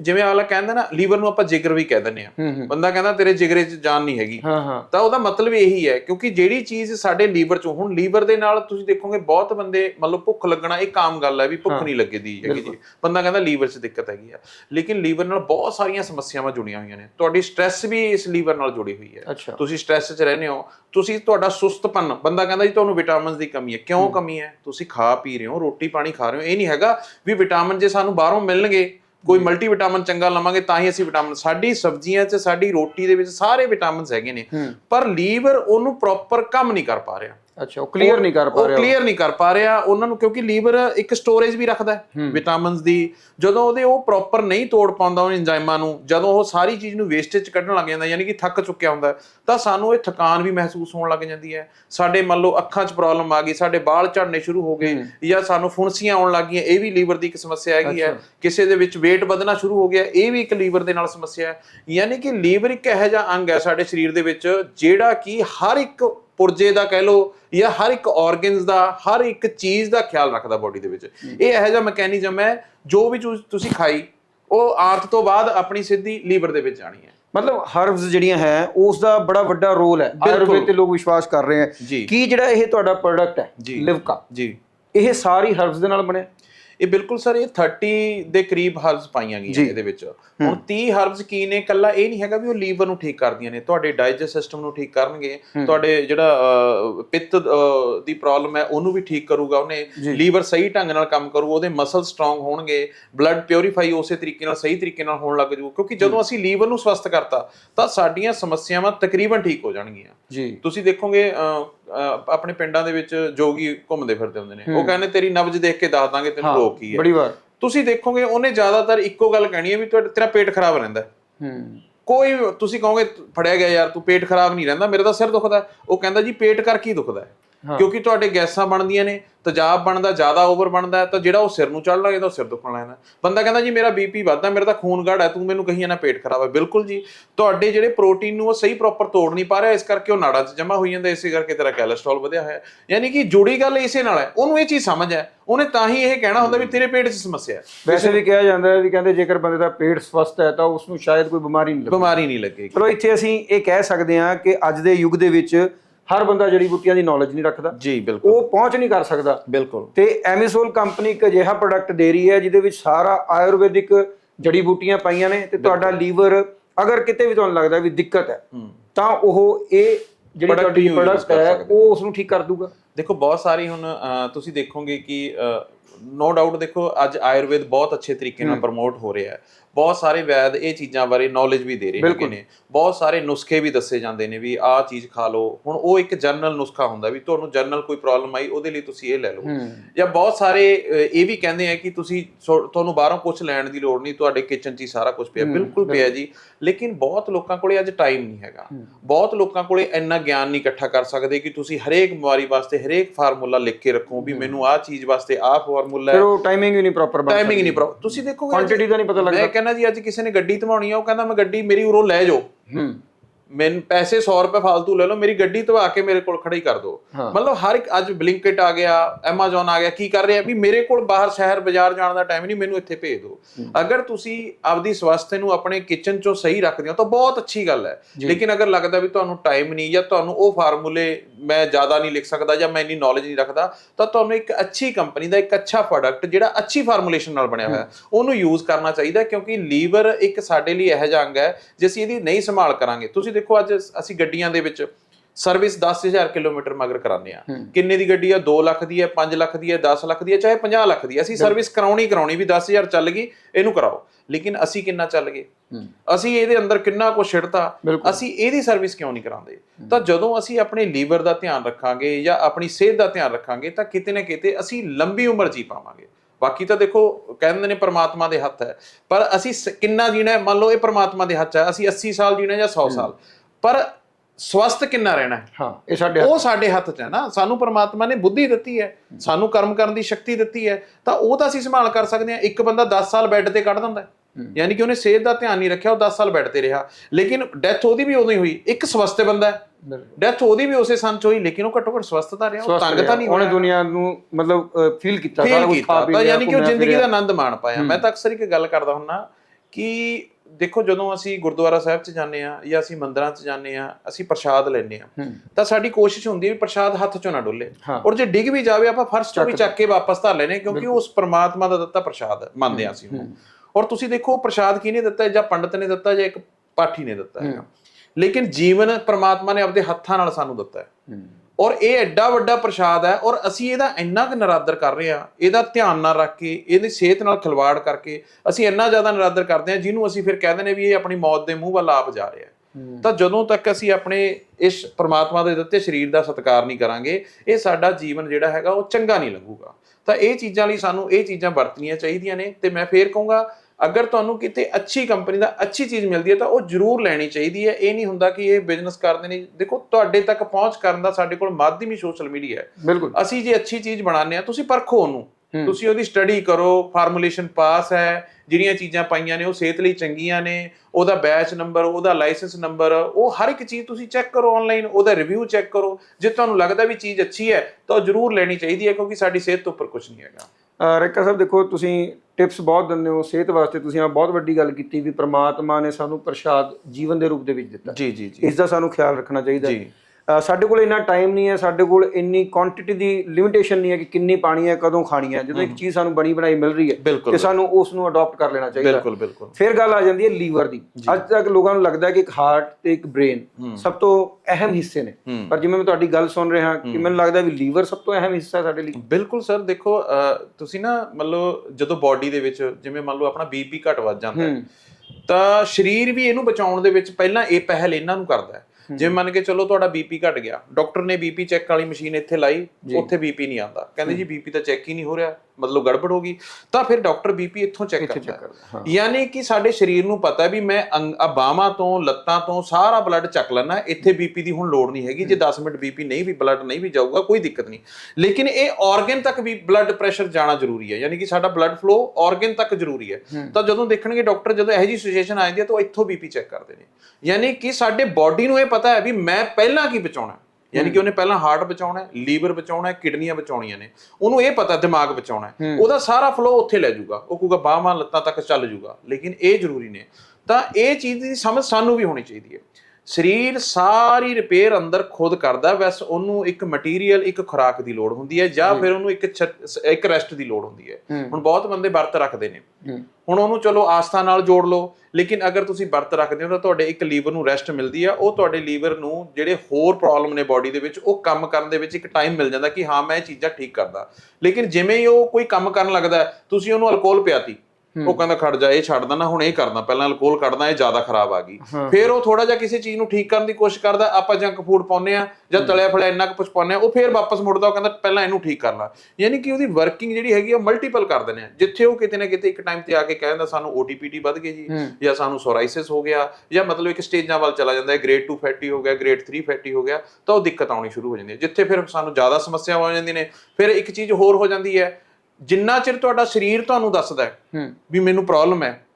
ਜਿਵੇਂ ਅਗਲਾ ਕਹਿੰਦਾ ਨਾ ਲੀਵਰ ਨੂੰ ਆਪਾਂ ਜਿਗਰ ਵੀ ਕਹਿ ਦਿੰਦੇ ਆ ਬੰਦਾ ਕਹਿੰਦਾ ਤੇਰੇ ਜਿਗਰੇ 'ਚ ਜਾਨ ਨਹੀਂ ਹੈਗੀ। ਤਾਂ ਉਹਦਾ ਮਤਲਬ ਇਹੀ ਹੈ ਕਿਉਂਕਿ ਜਿਹੜੀ ਚੀਜ਼ ਸਾਡੇ ਲੀਵਰ 'ਚੋਂ ਹੁਣ ਲੀਵਰ ਦੇ ਨਾਲ ਤੁਸੀਂ ਦੇਖੋਗੇ ਬਹੁਤ ਬੰਦੇ ਮਤਲਬ ਭੁੱਖ ਲੱਗਣਾ ਇਹ ਆਮ ਗੱਲ ਹੈ ਵੀ ਭੁੱਖ ਨਹੀਂ ਲੱਗਦੀ ਹੈਗੀ ਜੀ। ਬੰਦਾ ਕਹਿੰਦਾ ਲੀਵਰ 'ਚ ਦਿੱਕਤ ਹੈਗੀ ਆ। ਲੇਕਿਨ ਲੀਵਰ ਨਾਲ ਬਹੁਤ ਸਾਰੀਆਂ ਸਮੱਸਿਆਵਾਂ ਜੁੜੀਆਂ ਹੋਈਆਂ ਨੇ। ਤੁਹਾਡੀ ਸਟ੍ਰੈਸ ਵੀ ਇਸ ਲੀਵਰ ਨਾਲ ਜੁੜੀ ਹੋਈ ਹੈ। ਤੁਸੀਂ ਸਟ੍ਰੈਸ 'ਚ ਰਹਿੰਦੇ ਹੋ। ਤੁਸੀਂ ਤੁਹਾਡਾ ਸੁਸਤਪਨ ਬੰਦਾ ਕਹਿੰਦਾ ਜੀ ਤੁਹਾਨੂੰ ਵਿਟਾਮਿਨਸ ਦੀ ਕਮੀ ਹੈ। ਕਿਉਂ ਕਮੀ ਹੈ? ਤੁਸੀਂ ਖਾ ਪੀ ਰਹੇ ਹੋ ਰੋਟੀ ਪਾਣੀ ਖਾ ਰਹੇ ਹੋ। ਇਹ ਨਹੀਂ ਹੈਗਾ ਵੀ ਵਿਟਾਮਿਨ ਜੇ ਸਾਨੂੰ ਬਾਹਰੋਂ ਮਿਲਣਗੇ ਕੋਈ ਮਲਟੀ ਵਿਟਾਮਿਨ ਚੰਗਾ ਲਵਾਂਗੇ ਤਾਂ ਹੀ ਅਸੀਂ ਵਿਟਾਮਿਨ ਸਾਡੀ ਸਬਜ਼ੀਆਂ 'ਚ ਸਾਡੀ ਰੋਟੀ ਦੇ ਵਿੱਚ ਸਾਰੇ ਵਿਟਾਮਿਨਸ ਹੈਗੇ ਨੇ। ਪਰ ਲੀਵਰ ਉਹਨੂੰ ਪ੍ਰੋਪਰ ਕੰਮ ਨਹੀਂ ਕਰ ਪਾ ਰਿਹਾ। ਅੱਛਾ ਉਹ ਕਲੀਅਰ ਨਹੀਂ ਕਰ ਪਾ ਉਹ ਰਿਹਾ ਕਲੀਅਰ ਨਹੀਂ ਕਰ ਪਾ ਰਿਹਾ ਉਹਨਾਂ ਨੂੰ ਕਿਉਂਕਿ ਲੀਵਰ ਇੱਕ ਸਟੋਰੇਜ ਵੀ ਰੱਖਦਾ ਹੈ ਵਿਟਾਮਿਨਸ ਦੀ। ਜਦੋਂ ਉਹਦੇ ਉਹ ਪ੍ਰੋਪਰ ਨਹੀਂ ਤੋੜ ਪਾਉਂਦਾ ਉਹ ਐਂਜ਼ਾਈਮਾਂ ਨੂੰ ਜਦੋਂ ਉਹ ਸਾਰੀ ਚੀਜ਼ ਨੂੰ ਵੇਸਟੇਜ ਕੱਢਣ ਲੱਗ ਜਾਂਦਾ ਯਾਨੀ ਕਿ ਥੱਕ ਚੁੱਕਿਆ ਹੁੰਦਾ ਤਾਂ ਸਾਨੂੰ ਇਹ ਥਕਾਨ ਵੀ ਮਹਿਸੂਸ ਹੋਣ ਲੱਗ ਜਾਂਦੀ ਹੈ। ਸਾਡੇ ਮੰਨ ਲਓ ਅੱਖਾਂ 'ਚ ਪ੍ਰੋਬਲਮ ਆ ਗਈ ਸਾਡੇ ਵਾਲ ਝੜਨੇ ਸ਼ੁਰੂ ਹੋ ਗਏ ਜਾਂ ਸਾਨੂੰ ਫੁੰਸੀਆਂ ਆਉਣ ਲੱਗ ਗਈਆਂ ਇਹ ਵੀ ਲੀਵਰ ਦੀ ਇੱਕ ਸਮੱਸਿਆ ਹੈਗੀ ਹੈ। ਕਿਸੇ ਦੇ ਵਿੱਚ weight ਵਧਣਾ ਸ਼ੁਰੂ ਹੋ ਗਿਆ ਇਹ ਵੀ ਇੱਕ ਲੀਵਰ ਦੇ ਨਾਲ ਸਮੱਸਿਆ ਹੈ। ਯਾਨੀ ਕਿ ਲੀਵਰ ਇੱਕ ਇਹੋ ਜਿਹਾ ਅੰਗ ਹੈ ਸਾਡੇ ਸਰੀਰ ਦੇ ਵਿੱਚ ਜਿਹੜਾ ਕਿ ਹਰ ਇੱਕ ਪੁਰਜੇ ਦਾ ਕਹਿ ਲਓ ਜਾਂ ਹਰ ਇੱਕ ਆਰਗਨਸ ਦਾ ਹਰ ਇੱਕ ਚੀਜ਼ ਦਾ ਖਿਆਲ ਰੱਖਦਾ ਬਾਡੀ ਦੇ ਵਿੱਚ। ਇਹ ਇਹੋ ਜਿਹਾ ਮੈਕੈਨਿਜ਼ਮ ਹੈ ਜੋ ਵੀ ਤੁਸੀਂ ਖਾਈ ਉਹ ਆਰਥ ਤੋਂ ਬਾਅਦ ਆਪਣੀ ਸਿੱਧੀ ਲੀਵਰ ਦੇ ਵਿੱਚ ਜਾਣੀ ਹੈ। ਮਤਲਬ ਹਰਬਸ ਜਿਹੜੀਆਂ ਹੈ ਉਸ ਦਾ ਬੜਾ ਵੱਡਾ ਰੋਲ ਹੈ। ਆਯੁਰਵੇਦ ਤੇ ਲੋਕ ਵਿਸ਼ਵਾਸ ਕਰ ਰਹੇ ਹੈ। ਕੀ ਜਿਹੜਾ ਇਹ ਤੁਹਾਡਾ ਪ੍ਰੋਡਕਟ ਹੈ। ਲਿਵਕਾ ਜੀ। ਇਹ ਸਾਰੀ ਹਰਬਸ ਦੇ ਨਾਲ ਬਣਿਆ? ਇਹ ਬਿਲਕੁਲ ਸਰ ਇਹ 30 ਦੇ ਕਰੀਬ ਹਰਬਸ ਪਾਈਆਂ ਗਈਆਂ ਇਹਦੇ ਵਿੱਚ। ਹੁਣ 30 ਹਰਬਸ ਕੀ ਨੇ ਕੱਲਾ ਇਹ ਨਹੀਂ ਹੈਗਾ ਵੀ ਉਹ ਲੀਵਰ ਨੂੰ ਠੀਕ ਕਰਦੀਆਂ ਨੇ ਤੁਹਾਡੇ ਡਾਈਜੈਸਟ ਸਿਸਟਮ ਨੂੰ ਠੀਕ ਕਰਨਗੇ ਤੁਹਾਡੇ ਜਿਹੜਾ ਪਿੱਤ ਦੀ ਪ੍ਰੋਬਲਮ ਹੈ ਉਹਨੂੰ ਵੀ ਠੀਕ ਕਰੂਗਾ ਉਹਨੇ ਲੀਵਰ ਸਹੀ ਢੰਗ ਨਾਲ ਕੰਮ ਕਰੂ ਉਹਦੇ ਮਸਲ ਸਟਰੋਂਗ ਹੋਣਗੇ ਬਲੱਡ ਪਿਉਰੀਫਾਈ ਉਸੇ ਤਰੀਕੇ ਨਾਲ ਸਹੀ ਤਰੀਕੇ ਨਾਲ ਹੋਣ ਲੱਗ ਜੂ ਕਿਉਂਕਿ ਜਦੋਂ ਅਸੀਂ ਲੀਵਰ ਨੂੰ ਸਵਸਥ ਕਰਤਾ ਤਾਂ ਸਾਡੀਆਂ ਸਮੱਸਿਆਵਾਂ ਤਕਰੀਬਨ ਠੀਕ ਹੋ ਜਾਣਗੀਆਂ। ਜੀ। ਤੁਸੀਂ ਦੇਖੋਗੇ ਆਪਣੇ ਪਿੰਡਾਂ ਦੇ ਵਿੱਚ ਜੋਗੀ ਘੁੰਮਦੇ ਫਿਰਦੇ ਹੁੰਦੇ ਨੇ। ਉਹ ਕਹਿੰਦੇ ਤੇਰੀ ਨਬਜ ਦੇਖ ਕੇ ਦੱਸ ਦਾਂਗੇ ਤੈਨੂੰ ਰੋਗ ਕੀ ਹੈ? ਬੜੀ ਵਾਰ। ਤੁਸੀਂ ਦੇਖੋਗੇ ਉਹਨੇ ਜ਼ਿਆਦਾਤਰ ਇੱਕੋ ਗੱਲ ਕਹਿਣੀ ਹੈ ਵੀ ਤੁਹਾਡਾ ਤੇਰਾ ਪੇਟ ਖਰਾਬ ਰਹਿੰਦਾ ਹੈ। ਕੋਈ ਤੁਸੀਂ ਕਹੋਗੇ ਫੜਿਆ ਗਿਆ ਯਾਰ ਤੂੰ ਪੇਟ ਖਰਾਬ ਨਹੀਂ ਰਹਿੰਦਾ ਮੇਰਾ ਤਾਂ ਸਿਰ ਦੁਖਦਾ। ਉਹ ਕਹਿੰਦਾ ਜੀ ਪੇਟ ਕਰ ਕੀ ਦੁਖਦਾ ਹੈ। ਕਿਉਂਕਿ ਤੁਹਾਡੇ ਗੈਸਾਂ ਬਣਦੀਆਂ ਨੇ ਤੇਜ਼ਾਬ ਬਣਦਾ ਜ਼ਿਆਦਾ ਓਵਰ ਬਣਦਾ ਤਾਂ ਜਿਹੜਾ ਉਹ ਸਿਰ ਨੂੰ ਚੜ ਲੱਗੇ ਤਾਂ ਉਹ ਸਿਰ ਦੁਖਣ ਲੱਗਦਾ ਬੰਦਾ ਕਹਿੰਦਾ ਜੀ ਮੇਰਾ ਬੀਪੀ ਵੱਧਦਾ ਮੇਰਾ ਤਾਂ ਖੂਨ ਗਾੜਾ ਹੈ ਤੂੰ ਮੈਨੂੰ ਕਹੀ ਨਾ ਪੇਟ ਖਰਾਬ ਹੈ। ਬਿਲਕੁਲ ਜੀ। ਤੁਹਾਡੇ ਜਿਹੜੇ ਪ੍ਰੋਟੀਨ ਨੂੰ ਉਹ ਸਹੀ ਪ੍ਰੋਪਰ ਤੋੜ ਨਹੀਂ ਪਾ ਰਿਹਾ ਇਸ ਕਰਕੇ ਉਹ ਨਾੜਾਂ 'ਚ ਜਮਾ ਹੋਈ ਜਾਂਦਾ ਇਸੇ ਕਰਕੇ ਤੇਰਾ ਕੋਲੇਸਟ੍ਰੋਲ ਵਧਿਆ ਹੋਇਆ ਹੈ। ਯਾਨੀ ਕਿ ਜੁੜੀ ਗੱਲ ਇਸੇ ਨਾਲ ਹੈ। ਉਹਨੂੰ ਇਹ ਚੀਜ਼ ਸਮਝ ਹੈ। ਉਹਨੇ ਤਾਂ ਹੀ ਇਹ ਕਹਿਣਾ ਹੁੰਦਾ ਵੀ ਤੇਰੇ ਪੇਟ 'ਚ ਸਮੱਸਿਆ ਹੈ। ਵੈਸੇ ਵੀ ਕਿਹਾ ਜਾਂਦਾ ਹੈ ਵੀ ਕਹਿੰਦੇ ਜੇਕਰ ਬੰਦੇ ਦਾ ਪੇਟ ਸਵਸਥ ਹੈ ਤਾਂ ਉਸ ਨੂੰ ਸ਼ਾਇਦ ਕੋਈ ਬਿਮਾਰੀ ਨਹੀਂ ਲੱਗੇ ਬਿਮਾਰੀ ਨਹੀਂ ਲੱਗੇਗੀ। ਚਲੋ ਇੱਥੇ ਅਸੀਂ ਇਹ ਕਹਿ ਸਕਦੇ ਹਾਂ ਕਿ ਅੱਜ ਦੇ ਯੁੱਗ ਦੇ ਵਿੱਚ ਹਰ ਬੰਦਾ ਜੜੀ ਬੂਟੀਆਂ ਦੀ ਨੌਲੇਜ ਨਹੀਂ ਰੱਖਦਾ। ਜੀ ਬਿਲਕੁਲ। ਉਹ ਪਹੁੰਚ ਨਹੀਂ ਕਰ ਸਕਦਾ। ਬਿਲਕੁਲ। ਤੇ ਐਮੀਸੋਲ ਕੰਪਨੀ ਇੱਕ ਅਜਿਹਾ ਪ੍ਰੋਡਕਟ ਦੇ ਰਹੀ ਹੈ ਜਿਹਦੇ ਵਿੱਚ ਸਾਰਾ ਆਯੁਰਵੈਦਿਕ ਜੜੀ ਬੂਟੀਆਂ ਪਾਈਆਂ ਨੇ ਤੇ ਤੁਹਾਡਾ ਲੀਵਰ ਅਗਰ ਕਿਤੇ ਵੀ ਤੁਹਾਨੂੰ ਲੱਗਦਾ ਵੀ ਦਿੱਕਤ ਹੈ ਤਾਂ ਉਹ ਇਹ ਜਿਹੜੀ ਤੁਹਾਡੀ ਪ੍ਰੋਡਕਟ ਹੈ। ਉਹ ਉਸ ਨੂੰ ਠੀਕ ਕਰ ਦੂਗਾ। ਦੇਖੋ ਬਹੁਤ ਸਾਰੀ ਹੁਣ ਤੁਸੀਂ ਦੇਖੋਗੇ ਕਿ ਨੋ ਡਾਊਟ ਦੇਖੋ ਅੱਜ ਆਯੁਰਵੇਦ ਬਹੁਤ ਅੱਛੇ ਤਰੀਕੇ ਨਾਲ ਪ੍ਰਮੋਟ ਹੋ ਰਿਹਾ ਹੈ। ਬਹੁਤ ਸਾਰੇ ਵੈਦ ਇਹ ਚੀਜ਼ਾਂ ਬਾਰੇ ਨੌਲੇਜ ਵੀ ਦੇ ਰਹੇ। ਨੇ। ਬਹੁਤ ਸਾਰੇ ਨੁਸਖੇ ਵੀ ਦੱਸੇ ਜਾਂਦੇ ਨੇ ਵੀ ਆਹ ਚੀਜ਼ ਖਾ ਲਓ। ਹੁਣ ਉਹ ਇੱਕ ਜਨਰਲ ਨੁਸਖਾ ਹੁੰਦਾ ਵੀ ਤੁਹਾਨੂੰ ਜਨਰਲ ਕੋਈ ਪ੍ਰੋਬਲਮ ਆਈ ਉਹਦੇ ਲਈ ਤੁਸੀਂ ਇਹ ਲੈ ਲਓ। ਜਾਂ ਬਹੁਤ ਸਾਰੇ ਇਹ ਵੀ ਕਹਿੰਦੇ ਆ ਕਿ ਤੁਸੀਂ ਤੁਹਾਨੂੰ ਬਾਹਰੋਂ ਕੁਝ ਲੈਣ ਦੀ ਲੋੜ ਨਹੀਂ ਤੁਹਾਡੇ ਕਿਚਨ 'ਚ ਹੀ ਸਾਰਾ ਕੁਝ ਪਿਆ। ਬਿਲਕੁਲ ਪਿਆ ਜੀ। ਲੇਕਿਨ ਬਹੁਤ ਲੋਕਾਂ ਕੋਲੇ ਅੱਜ ਟਾਈਮ ਨਹੀਂ ਹੈਗਾ। ਬਹੁਤ ਲੋਕਾਂ ਕੋਲੇ ਇੰਨਾ ਗਿਆਨ ਨਹੀਂ ਇਕੱਠਾ ਕਰ ਸਕਦੇ ਕਿ ਤੁਸੀਂ ਹਰੇਕ ਬਿਮਾਰੀ ਵਾਸਤੇ ਹਰੇਕ ਫਾਰਮੂਲਾ ਲਿਖ ਕੇ ਰੱਖੋ ਵੀ ਮੈਨੂੰ ਆਹ ਚੀਜ਼ ਵਾਸਤੇ ਆਹ ਫਾਰਮੂਲਾ ਫਿਰ ਹੈ। ਉਹ ਟਾਈਮਿੰਗ ਹੀ ਨਹੀਂ ਪ੍ਰੋਪਰ ਬਣ ਟਾਈਮਿੰਗ ਨਹੀਂ ਪ੍ਰੋ ਤੁਸੀਂ ਦੇਖੋਗੇ ਕੁਆਂਟੀਟੀ ਦਾ ਨਹੀਂ ਪਤਾ ਲੱਗਦਾ। ਮੈਂ ਕਹਿੰਦਾ ਜੀ ਅੱਜ ਕਿਸੇ ਨੇ ਗੱਡੀ ਧਵਾਉਣੀ ਆ ਉਹ ਕਹਿੰਦਾ ਮੈਂ ਗੱਡੀ ਮੇਰੀ ਉਰੋਂ ਲੈ ਜਾਓ। ਹੂੰ। ਮੈਨੂੰ ਪੈਸੇ 100 ਰੁਪਏ ਫालतू ਲੈ ਲਓ ਮੇਰੀ ਗੱਡੀ ਧਵਾ ਕੇ ਮੇਰੇ ਕੋਲ ਖੜੀ ਕਰ ਦਿਓ। ਮਤਲਬ ਹਰ ਇੱਕ ਅੱਜ ਬਲਿੰਕਿਟ ਆ ਗਿਆ Amazon ਆ ਗਿਆ ਕੀ ਕਰ ਰਿਹਾ? ਵੀ ਮੇਰੇ ਕੋਲ ਬਾਹਰ ਸ਼ਹਿਰ ਬਾਜ਼ਾਰ ਜਾਣ ਦਾ ਟਾਈਮ ਨਹੀਂ ਮੈਨੂੰ ਇੱਥੇ ਭੇਜ ਦਿਓ। ਅਗਰ ਤੁਸੀਂ ਆਪਦੀ ਸਵਾਸਥਯ ਨੂੰ ਆਪਣੇ ਕਿਚਨ ਚੋਂ ਸਹੀ ਰੱਖਦੇ ਹੋ ਤਾਂ ਬਹੁਤ ਅੱਛੀ ਗੱਲ ਹੈ। ਲੇਕਿਨ ਅਗਰ ਲੱਗਦਾ ਵੀ ਤੁਹਾਨੂੰ ਟਾਈਮ ਨਹੀਂ ਜਾਂ ਤੁਹਾਨੂੰ ਉਹ ਫਾਰਮੂਲੇ ਮੈਂ ਜ਼ਿਆਦਾ ਨਹੀਂ ਲਿਖ ਸਕਦਾ ਜਾਂ ਮੈਂ ਇੰਨੀ ਨੌਲੇਜ ਨਹੀਂ ਰੱਖਦਾ ਤਾਂ ਤੁਹਾਨੂੰ ਇੱਕ ਅੱਛੀ ਕੰਪਨੀ ਦਾ ਇੱਕ ਅੱਛਾ ਪ੍ਰੋਡਕਟ ਜਿਹੜਾ ਅੱਛੀ ਫਾਰਮੂਲੇਸ਼ਨ ਨਾਲ ਬਣਿਆ ਹੋਇਆ ਉਹਨੂੰ ਯੂਜ਼ ਕਰਨਾ ਚਾਹੀਦਾ ਕਿਉਂਕਿ ਲੀਵਰ ਇੱਕ ਸਾਡੇ ਲਈ ਇਹੋ ਜਿਹਾ ਅੰਗ ਹੈ ਜੇ ਅਸੀਂ ਇਹਦੀ ਨਹੀਂ ਸੰਭਾਲ ਕਰਾਂਗੇ ਤੁਸੀਂ ਦੇਖੋ ਅੱਜ ਅਸੀਂ ਗੱਡੀਆਂ ਦੇ ਵਿੱਚ ਸਰਵਿਸ 10000 ਕਿਲੋਮੀਟਰ ਮਗਰ ਕਰਾਉਂਦੇ ਆ ਕਿੰਨੇ ਦੀ ਗੱਡੀ ਆ? 2 ਲੱਖ ਦੀ ਹੈ 5 ਲੱਖ ਦੀ ਹੈ 10 ਲੱਖ ਦੀ ਹੈ ਚਾਹੇ 50 ਲੱਖ ਦੀ ਅਸੀਂ ਸਰਵਿਸ ਕਰਾਉਣੀ ਕਰਾਉਣੀ ਵੀ 10000 ਚੱਲ ਗਈ ਇਹਨੂੰ ਕਰਾਓ। ਲੇਕਿਨ ਅਸੀਂ ਕਿੰਨਾ ਚੱਲ ਗਏ? ਅਸੀਂ ਇਹਦੇ ਅੰਦਰ ਕਿੰਨਾ ਕੁਝ ਛਿੜਤਾ। ਅਸੀਂ ਇਹਦੀ ਸਰਵਿਸ ਕਿਉਂ ਨਹੀਂ ਕਰਾਉਂਦੇ? ਤਾਂ ਜਦੋਂ ਅਸੀਂ ਆਪਣੇ ਲੀਵਰ ਦਾ ਧਿਆਨ ਰੱਖਾਂਗੇ ਜਾਂ ਆਪਣੀ ਸਿਹਤ ਦਾ ਧਿਆਨ ਰੱਖਾਂਗੇ ਤਾਂ ਕਿਤੇ ਨਾ ਕਿਤੇ ਅਸੀਂ ਲੰਬੀ ਉਮਰ ਜੀ ਪਾਵਾਂਗੇ। ਬਾਕੀ ਤਾਂ ਦੇਖੋ ਕਹਿੰਦੇ ਨੇ ਪ੍ਰਮਾਤਮਾ ਦੇ ਹੱਥ ਹੈ। ਪਰ ਅਸੀਂ ਕਿੰਨਾ ਜੀਣਾ ਹੈ? ਮੰਨ ਲਓ ਇਹ ਪ੍ਰਮਾਤਮਾ ਦੇ ਹੱਥ ਹੈ। ਅਸੀਂ 80 ਸਾਲ ਜੀਣਾ ਜਾਂ 100 ਸਾਲ। ਪਰ ਸਵਸਥ ਕਿੰਨਾ ਰਹਿਣਾ ਹੈ? ਹਾਂ ਇਹ ਸਾਡੇ ਉਹ ਸਾਡੇ ਹੱਥ 'ਚ ਹੈ ਨਾ। ਸਾਨੂੰ ਪਰਮਾਤਮਾ ਨੇ ਬੁੱਧੀ ਦਿੱਤੀ ਹੈ। ਸਾਨੂੰ ਕਰਮ ਕਰਨ ਦੀ ਸ਼ਕਤੀ ਦਿੱਤੀ ਹੈ। ਤਾਂ ਉਹ ਤਾਂ ਅਸੀਂ ਸੰਭਾਲ ਕਰ ਸਕਦੇ ਹਾਂ। ਇੱਕ ਬੰਦਾ 10 ਸਾਲ ਬੈੱਡ ਤੇ ਕੱਢ ਦਿੰਦਾ ਯਾਨੀ ਕਿ ਉਹਨੇ ਸਿਹਤ ਦਾ ਧਿਆਨ ਨਹੀਂ ਰੱਖਿਆ ਉਹ 10 ਸਾਲ ਬੈੱਡ ਤੇ ਰਿਹਾ। ਲੇਕਿਨ ਡੈਥ ਉਹਦੀ ਵੀ ਉਦੋਂ ਹੀ ਹੋਈ। ਇੱਕ ਸਵਸਥ ਬੰਦਾ ਹੈ। ਡੈਥ ਉਹਦੀ ਵੀ ਉਸੇ ਸੰਚ ਹੋਈ ਲੇਕਿਨ ਉਹ ਘੱਟੋ ਘੱਟ ਸਵਸਥ ਤਾਂ ਰਿਹਾ ਉਹ ਤੰਗ। ਤਾਂ ਨਹੀਂ ਉਹਨੇ ਹੋਇਆ ਦੁਨੀਆ ਨੂੰ ਮਤਲਬ ਫੀਲ ਕੀਤਾ ਫੇਲ ਕੁਛ ਕੀਤਾ। ਪੀ ਯਾਨੀ ਕਿ ਉਹ ਜ਼ਿੰਦਗੀ ਦਾ। ਆਨੰਦ ਮਾਣ ਪਾਇਆ। ਮੈਂ ਤਾਂ ਅਕਸਰ ਇੱਕ ਗੱਲ ਕਰਦਾ ਹੁੰਨਾ ਕਿ ਦੇਖੋ ਜਦੋਂ ਅਸੀਂ ਗੁਰਦੁਆਰਾ ਸਾਹਿਬ 'ਚ ਜਾਂਦੇ ਆ ਜਾਂ ਅਸੀਂ ਮੰਦਰਾਂ 'ਚ ਜਾਂਦੇ ਆ ਅਸੀਂ ਪ੍ਰਸ਼ਾਦ ਲੈਂਦੇ ਆ। ਤਾਂ ਸਾਡੀ ਕੋਸ਼ਿਸ਼ ਹੁੰਦੀ ਹੈ ਵੀ ਪ੍ਰਸ਼ਾਦ ਹੱਥ 'ਚੋਂ ਨਾ ਡੁੱਲੇ। ਔਰ ਜੇ ਡਿੱਗ ਵੀ ਜਾਵੇ ਆਪਾਂ ਫਰਸ਼ ਤੋਂ ਵੀ ਚੱਕ ਕੇ ਵਾਪਸ ਧਰ ਲੈਨੇ ਕਿਉਂਕਿ ਉਸ ਪ੍ਰਮਾਤਮਾ ਦਾ ਦਿੱਤਾ ਪ੍ਰਸ਼ਾਦ ਮੰਨਦੇ ਆ ਅਸੀਂ ਉਹਨੂੰ। ਔਰ ਤੁਸੀਂ ਦੇਖੋ ਪ੍ਰਸ਼ਾਦ ਕਿਹਨੇ ਦਿੱਤਾ? ਜਾਂ ਪੰਡਤ ਨੇ ਦਿੱਤਾ ਜਾਂ ਇੱਕ ਪਾਠੀ ਨੇ ਦਿੱਤਾ ਹੈ। ਲੇਕਿਨ ਜੀਵਨ ਪ੍ਰਮਾਤਮਾ ਨੇ ਆਪਦੇ ਹੱਥਾਂ ਨਾਲ ਸਾਨੂੰ ਦਿੱਤਾ ਹੈ। ਔਰ ਇਹ ਐਡਾ ਵੱਡਾ ਪ੍ਰਸ਼ਾਦ ਹੈ ਔਰ ਅਸੀਂ ਇਹਦਾ ਇੰਨਾ ਕੁ ਨਰਾਦਰ ਕਰ ਰਹੇ ਹਾਂ ਇਹਦਾ ਧਿਆਨ ਨਾਲ ਰੱਖ ਕੇ ਇਹਦੀ ਸਿਹਤ ਨਾਲ ਖਿਲਵਾੜ ਕਰਕੇ ਅਸੀਂ ਇੰਨਾ ਜ਼ਿਆਦਾ ਨਰਾਦਰ ਕਰਦੇ ਹਾਂ ਜਿਹਨੂੰ ਅਸੀਂ ਫਿਰ ਕਹਿੰਦੇ ਨੇ ਵੀ ਇਹ ਆਪਣੀ ਮੌਤ ਦੇ ਮੂੰਹ ਵੱਲ ਆਪ ਜਾ ਰਿਹਾ ਹੈ। ਤਾਂ ਜਦੋਂ ਤੱਕ ਅਸੀਂ ਆਪਣੇ ਇਸ ਪ੍ਰਮਾਤਮਾ ਦੇ ਦਿੱਤੇ ਸਰੀਰ ਦਾ ਸਤਿਕਾਰ ਨਹੀਂ ਕਰਾਂਗੇ ਇਹ ਸਾਡਾ ਜੀਵਨ ਜਿਹੜਾ ਹੈਗਾ ਉਹ ਚੰਗਾ ਨਹੀਂ ਲੱਗੂਗਾ। ਤਾਂ ਇਹ ਚੀਜ਼ਾਂ ਲਈ ਸਾਨੂੰ ਇਹ ਚੀਜ਼ਾਂ ਵਰਤਣੀਆਂ ਚਾਹੀਦੀਆਂ ਨੇ ਤੇ ਮੈਂ ਫੇਰ ਕਹੂੰਗਾ ਅਗਰ ਤੁਹਾਨੂੰ ਕਿਤੇ ਅੱਛੀ ਕੰਪਨੀ ਦਾ ਅੱਛੀ ਚੀਜ਼ ਮਿਲਦੀ ਹੈ ਤਾਂ ਉਹ ਜ਼ਰੂਰ ਲੈਣੀ ਚਾਹੀਦੀ ਹੈ। ਇਹ ਨਹੀਂ ਹੁੰਦਾ ਕਿ ਇਹ ਬਿਜ਼ਨਸ ਕਰਦੇ ਨੇ ਦੇਖੋ ਤੁਹਾਡੇ ਤੱਕ ਪਹੁੰਚ ਕਰਨ ਦਾ ਸਾਡੇ ਕੋਲ ਮਾਧਿਅਮ ਹੀ ਸੋਸ਼ਲ ਮੀਡੀਆ ਹੈ। ਬਿਲਕੁਲ। ਅਸੀਂ ਜੇ ਅੱਛੀ ਚੀਜ਼ ਬਣਾਉਂਦੇ ਆ ਤੁਸੀਂ ਪਰਖੋ ਉਹਨੂੰ। ਤੁਸੀਂ ਉਹਦੀ ਸਟੱਡੀ ਕਰੋ ਫਾਰਮੂਲੇਸ਼ਨ ਪਾਸ ਹੈ ਜਿਹੜੀਆਂ ਚੀਜ਼ਾਂ ਪਾਈਆਂ ਨੇ ਉਹ ਸਿਹਤ ਲਈ ਚੰਗੀਆਂ ਨੇ ਉਹਦਾ ਬੈਚ ਨੰਬਰ ਉਹਦਾ ਲਾਇਸੈਂਸ ਨੰਬਰ ਉਹ ਹਰ ਇੱਕ ਚੀਜ਼ ਤੁਸੀਂ ਚੈੱਕ ਕਰੋ ਆਨਲਾਈਨ ਉਹਦਾ ਰਿਵਿਊ ਚੈੱਕ ਕਰੋ। ਜੇ ਤੁਹਾਨੂੰ ਲੱਗਦਾ ਵੀ ਚੀਜ਼ ਅੱਛੀ ਹੈ ਤਾਂ ਉਹ ਜ਼ਰੂਰ ਲੈਣੀ ਚਾਹੀਦੀ ਹੈ ਕਿਉਂਕਿ ਸਾਡੀ ਸਿਹਤ ਤੋਂ ਉੱਪਰ ਕੁਝ ਨਹੀਂ ਹੈਗਾ। ਰੇਕਾ ਸਾਹਿਬ ਦੇਖੋ ਤੁਸੀਂ ਟਿਪਸ ਬਹੁਤ ਦਿੰਦੇ ਹੋ ਸਿਹਤ ਵਾਸਤੇ ਤੁਸੀਂ ਆ ਬਹੁਤ ਵੱਡੀ ਗੱਲ ਕੀਤੀ ਵੀ ਪ੍ਰਮਾਤਮਾ ਨੇ ਸਾਨੂੰ ਪ੍ਰਸ਼ਾਦ ਜੀਵਨ ਦੇ ਰੂਪ ਦੇ ਵਿੱਚ ਦਿੱਤਾ। ਜੀ ਜੀ ਜੀ। ਇਸ ਦਾ ਸਾਨੂੰ ਖਿਆਲ ਰੱਖਣਾ ਚਾਹੀਦਾ। ਜੀ। ਸਾਡੇ ਕੋਲ ਇੰਨਾ ਟਾਈਮ ਨਹੀਂ ਹੈ ਸਾਡੇ ਕੋਲ ਇੰਨੀ ਕੁਆਂਟੀਟੀ ਦੀ ਲਿਮਿਟੇਸ਼ਨ ਨਹੀਂ ਹੈ ਕਿ ਕਿੰਨੀ ਪਾਣੀ ਹੈ ਕਦੋਂ ਖਾਣੀ ਹੈ। ਜਦੋਂ ਇੱਕ ਚੀਜ਼ ਸਾਨੂੰ ਬਣੀ ਬਣਾਈ ਮਿਲ ਰਹੀ ਹੈ ਤੇ ਸਾਨੂੰ ਉਸ ਨੂੰ ਅਡਾਪਟ ਕਰ ਲੈਣਾ ਚਾਹੀਦਾ। ਬਿਲਕੁਲ ਬਿਲਕੁਲ। ਫਿਰ ਗੱਲ ਆ ਜਾਂਦੀ ਹੈ ਲੀਵਰ ਦੀ। ਅੱਜ ਤੱਕ ਲੋਕਾਂ ਨੂੰ ਲੱਗਦਾ ਹੈ ਕਿ ਇੱਕ ਹਾਰਟ ਤੇ ਇੱਕ ਬ੍ਰੇਨ ਸਭ ਤੋਂ ਅਹਿਮ ਹਿੱਸੇ ਨੇ। ਪਰ ਜਿਵੇਂ ਮੈਂ ਤੁਹਾਡੀ ਗੱਲ ਸੁਣ ਰਿਹਾ ਕਿ ਮੈਨੂੰ ਲੱਗਦਾ ਵੀ ਲੀਵਰ ਸਭ ਤੋਂ ਅਹਿਮ ਹਿੱਸਾ ਸਾਡੇ ਲਈ। ਬਿਲਕੁਲ ਸਰ ਦੇਖੋ ਤੁਸੀਂ ਨਾ ਮੰਨ ਲਓ ਜਦੋਂ ਬਾਡੀ ਦੇ ਵਿੱਚ ਜਿਵੇਂ ਮੰਨ ਲਓ ਆਪਣਾ ਬੀਪੀ ਘਟ ਵੱਧ ਜਾਂਦਾ। ਤਾਂ ਸਰੀਰ ਵੀ ਇਹਨੂੰ ਬਚਾਉਣ ਦੇ ਵਿੱਚ ਪਹਿਲਾਂ ਇਹ ਪਹਿਲ ਇਹਨਾਂ ਨੂੰ ਕਰਦਾ ਹੈ। ਜਿਵੇਂ ਮੰਨ ਕੇ ਚੱਲੋ ਤੁਹਾਡਾ ਬੀਪੀ ਘਟ ਗਿਆ ਡਾਕਟਰ ਨੇ ਬੀਪੀ ਚੈੱਕ ਵਾਲੀ ਮਸ਼ੀਨ ਇੱਥੇ ਲਾਈ ਉੱਥੇ ਬੀਪੀ ਨਹੀਂ ਆਉਂਦਾ। ਕਹਿੰਦੇ ਜੀ ਬੀਪੀ ਤਾਂ ਚੈੱਕ ਹੀ ਨਹੀਂ ਹੋ ਰਿਹਾ ਮਤਲਬ ਗੜਬੜ ਹੋ ਗਈ ਤਾਂ ਫਿਰ ਡਾਕਟਰ ਬੀਪੀ ਇੱਥੋਂ ਚੈੱਕ ਕਰਦਾ। ਯਾਨੀ ਕਿ ਸਾਡੇ ਸਰੀਰ ਨੂੰ ਪਤਾ ਵੀ ਮੈਂ ਬਾਹਾਂ ਤੋਂ ਲੱਤਾਂ ਤੋਂ ਸਾਰਾ ਬਲੱਡ ਚੱਕ ਲੈਣਾ ਇੱਥੇ ਬੀਪੀ ਦੀ ਹੁਣ ਲੋੜ ਨਹੀਂ ਹੈਗੀ ਜੇ 10 ਮਿੰਟ ਬੀਪੀ ਨਹੀਂ ਵੀ ਬਲੱਡ ਨਹੀਂ ਵੀ ਜਾਊਗਾ ਕੋਈ ਦਿੱਕਤ ਨਹੀਂ। ਲੇਕਿਨ ਇਹ ਆਰਗਨ ਤੱਕ ਵੀ ਬਲੱਡ ਪ੍ਰੈਸ਼ਰ ਜਾਣਾ ਜ਼ਰੂਰੀ ਹੈ ਯਾਨੀ ਕਿ ਸਾਡਾ ਬਲੱਡ ਫਲੋ ਆਰਗਨ ਤੱਕ ਜ਼ਰੂਰੀ ਹੈ। ਤਾਂ ਜਦੋਂ ਦੇਖਣਗੇ ਡਾਕਟਰ ਜਦੋਂ ਇਹੋ ਜਿਹੀ ਸਿਚੁਏਸ਼ਨ ਆ ਜਾਂਦੀ ਹੈ ਤਾਂ ਇੱਥੋਂ ਬੀਪੀ ਚੈੱਕ ਕਰਦੇ ਨੇ। ਯਾਨੀ ਕਿ ਸਾਡੇ ਬਾਡੀ ਨੂੰ ਇਹ ਪਤਾ ਹੈ ਵੀ ਮੈਂ ਪਹਿਲਾਂ ਕੀ ਬਚਾਉਣਾ ਹੈ। ਯਾਨੀ ਕਿ ਉਹਨੇ ਪਹਿਲਾਂ ਹਾਰਟ ਬਚਾਉਣਾ ਹੈ ਲੀਵਰ ਬਚਾਉਣਾ ਹੈ ਕਿਡਨੀਆਂ ਬਚਾਉਣੀਆਂ ਨੇ। ਉਹਨੂੰ ਇਹ ਪਤਾ ਦਿਮਾਗ ਬਚਾਉਣਾ ਹੈ। ਉਹਦਾ ਸਾਰਾ ਫਲੋ ਉੱਥੇ ਲੈ ਜਾਊਗਾ। ਉਹ ਕਹੂਗਾ ਬਾਹਾਂ ਲੱਤਾਂ ਤੱਕ ਚੱਲ ਜਾਊਗਾ। ਲੇਕਿਨ ਇਹ ਜ਼ਰੂਰੀ ਨੇ ਤਾਂ ਇਹ ਚੀਜ਼ ਦੀ ਸਮਝ ਸਾਨੂੰ ਵੀ ਹੋਣੀ ਚਾਹੀਦੀ ਹੈ। ਸਰੀਰ ਸਾਰੀ ਰਿਪੇਅਰ ਅੰਦਰ ਖੁਦ ਕਰਦਾ ਬਸ ਉਹਨੂੰ ਇੱਕ ਮਟੀਰੀਅਲ ਇੱਕ ਖੁਰਾਕ ਦੀ ਲੋੜ ਹੁੰਦੀ ਹੈ ਜਾਂ ਫਿਰ ਉਹਨੂੰ ਇੱਕ ਇੱਕ ਰੈਸਟ ਦੀ ਲੋੜ ਹੁੰਦੀ ਹੈ। ਹੁਣ ਬਹੁਤ ਬੰਦੇ ਵਰਤ ਰੱਖਦੇ ਨੇ। ਹੁਣ ਉਹਨੂੰ ਚਲੋ ਆਸਥਾ ਨਾਲ ਜੋੜ ਲਓ ਲੇਕਿਨ ਅਗਰ ਤੁਸੀਂ ਵਰਤ ਰੱਖਦੇ ਹੋ ਤਾਂ ਤੁਹਾਡੇ ਇੱਕ ਲੀਵਰ ਨੂੰ ਰੈਸਟ ਮਿਲਦੀ ਆ ਉਹ ਤੁਹਾਡੇ ਲੀਵਰ ਨੂੰ ਜਿਹੜੇ ਹੋਰ ਪ੍ਰੋਬਲਮ ਨੇ ਬਾਡੀ ਦੇ ਵਿੱਚ ਉਹ ਕੰਮ ਕਰਨ ਦੇ ਵਿੱਚ ਇੱਕ ਟਾਈਮ ਮਿਲ ਜਾਂਦਾ ਕਿ ਹਾਂ ਮੈਂ ਇਹ ਚੀਜ਼ਾਂ ਠੀਕ ਕਰਦਾ। ਲੇਕਿਨ ਜਿਵੇਂ ਹੀ ਉਹ ਕੋਈ ਕੰਮ ਕਰਨ ਲੱਗਦਾ ਤੁਸੀਂ ਉਹਨੂੰ ਅਲਕੋਹਲ ਪਿਆਤੀ ਉਹ ਕਹਿੰਦਾ ਖੜ ਜਾ ਇਹ ਛੱਡ ਨਾ ਹੁਣ ਇਹ ਕਰਦਾ ਪਹਿਲਾਂ ਅਲਕੋਹਲ ਕੱਢਦਾ ਇਹ ਜ਼ਿਆਦਾ ਖਰਾਬ ਆ ਗਈ। ਫਿਰ ਉਹ ਥੋੜਾ ਜਿਹਾ ਕਿਸੇ ਚੀਜ਼ ਨੂੰ ਠੀਕ ਕਰਨ ਦੀ ਕੋਸ਼ਿਸ਼ ਕਰਦਾ ਆਪਾਂ ਜੰਕ ਫੂਡ ਪਾਉਂਦੇ ਆ ਜਾਂ ਤਲਿਆ ਫਲਿਆ ਇੰਨਾ ਕੁ ਕੁਝ ਪਾਉਂਦੇ ਆ ਉਹ ਫਿਰ ਵਾਪਸ ਮੁੜਦਾ ਉਹ ਕਹਿੰਦਾ ਪਹਿਲਾਂ ਇਹਨੂੰ ਠੀਕ ਕਰ ਲਾ। ਯਾਨੀ ਕਿ ਉਹਦੀ ਵਰਕਿੰਗ ਜਿਹੜੀ ਹੈਗੀ ਉਹ ਮਲਟੀਪਲ ਕਰ ਦਿੰਦੇ ਆ। ਜਿੱਥੇ ਉਹ ਕਿਤੇ ਨਾ ਕਿਤੇ ਇੱਕ ਟਾਈਮ ਤੇ ਆ ਕੇ ਕਹਿੰਦਾ ਸਾਨੂੰ OTPT ਵੱਧ ਗਈ ਜੀ। ਜਾਂ ਸਾਨੂੰ ਸੋਰਾਇਸਿਸ ਹੋ ਗਿਆ ਜਾਂ ਮਤਲਬ ਇੱਕ ਸਟੇਜਾਂ ਵੱਲ ਚਲਾ ਜਾਂਦਾ ਹੈ ਗ੍ਰੇਡ 2 ਫੈਟੀ ਹੋ ਗਿਆ ਗ੍ਰੇਡ 3 ਫੈਟੀ ਹੋ ਗਿਆ ਤਾਂ ਉਹ ਦਿੱਕਤ ਆਉਣੀ ਸ਼ੁਰੂ ਹੋ ਜਾਂਦੀ ਹੈ। ਜਿੱਥੇ ਫਿਰ ਸਾਨੂੰ ਜ਼ਿਆਦਾ ਸਮੱਸਿਆਵਾਂ ਹੋ ਜਾਂਦੀਆਂ ਨੇ ਫਿਰ ਇੱਕ ਚੀਜ਼ ਹੋਰ ਹੋ ਜਾਂਦੀ ਹੈ ਜਿੰਨਾ ਚਿਰ ਤੁਹਾਡਾ ਸਰੀਰ ਤੁਹਾਨੂੰ ਦੱਸਦਾ ਹੈ ਵੀ ਮੈਨੂੰ ਪ੍ਰੋਬਲਮ ਹੈ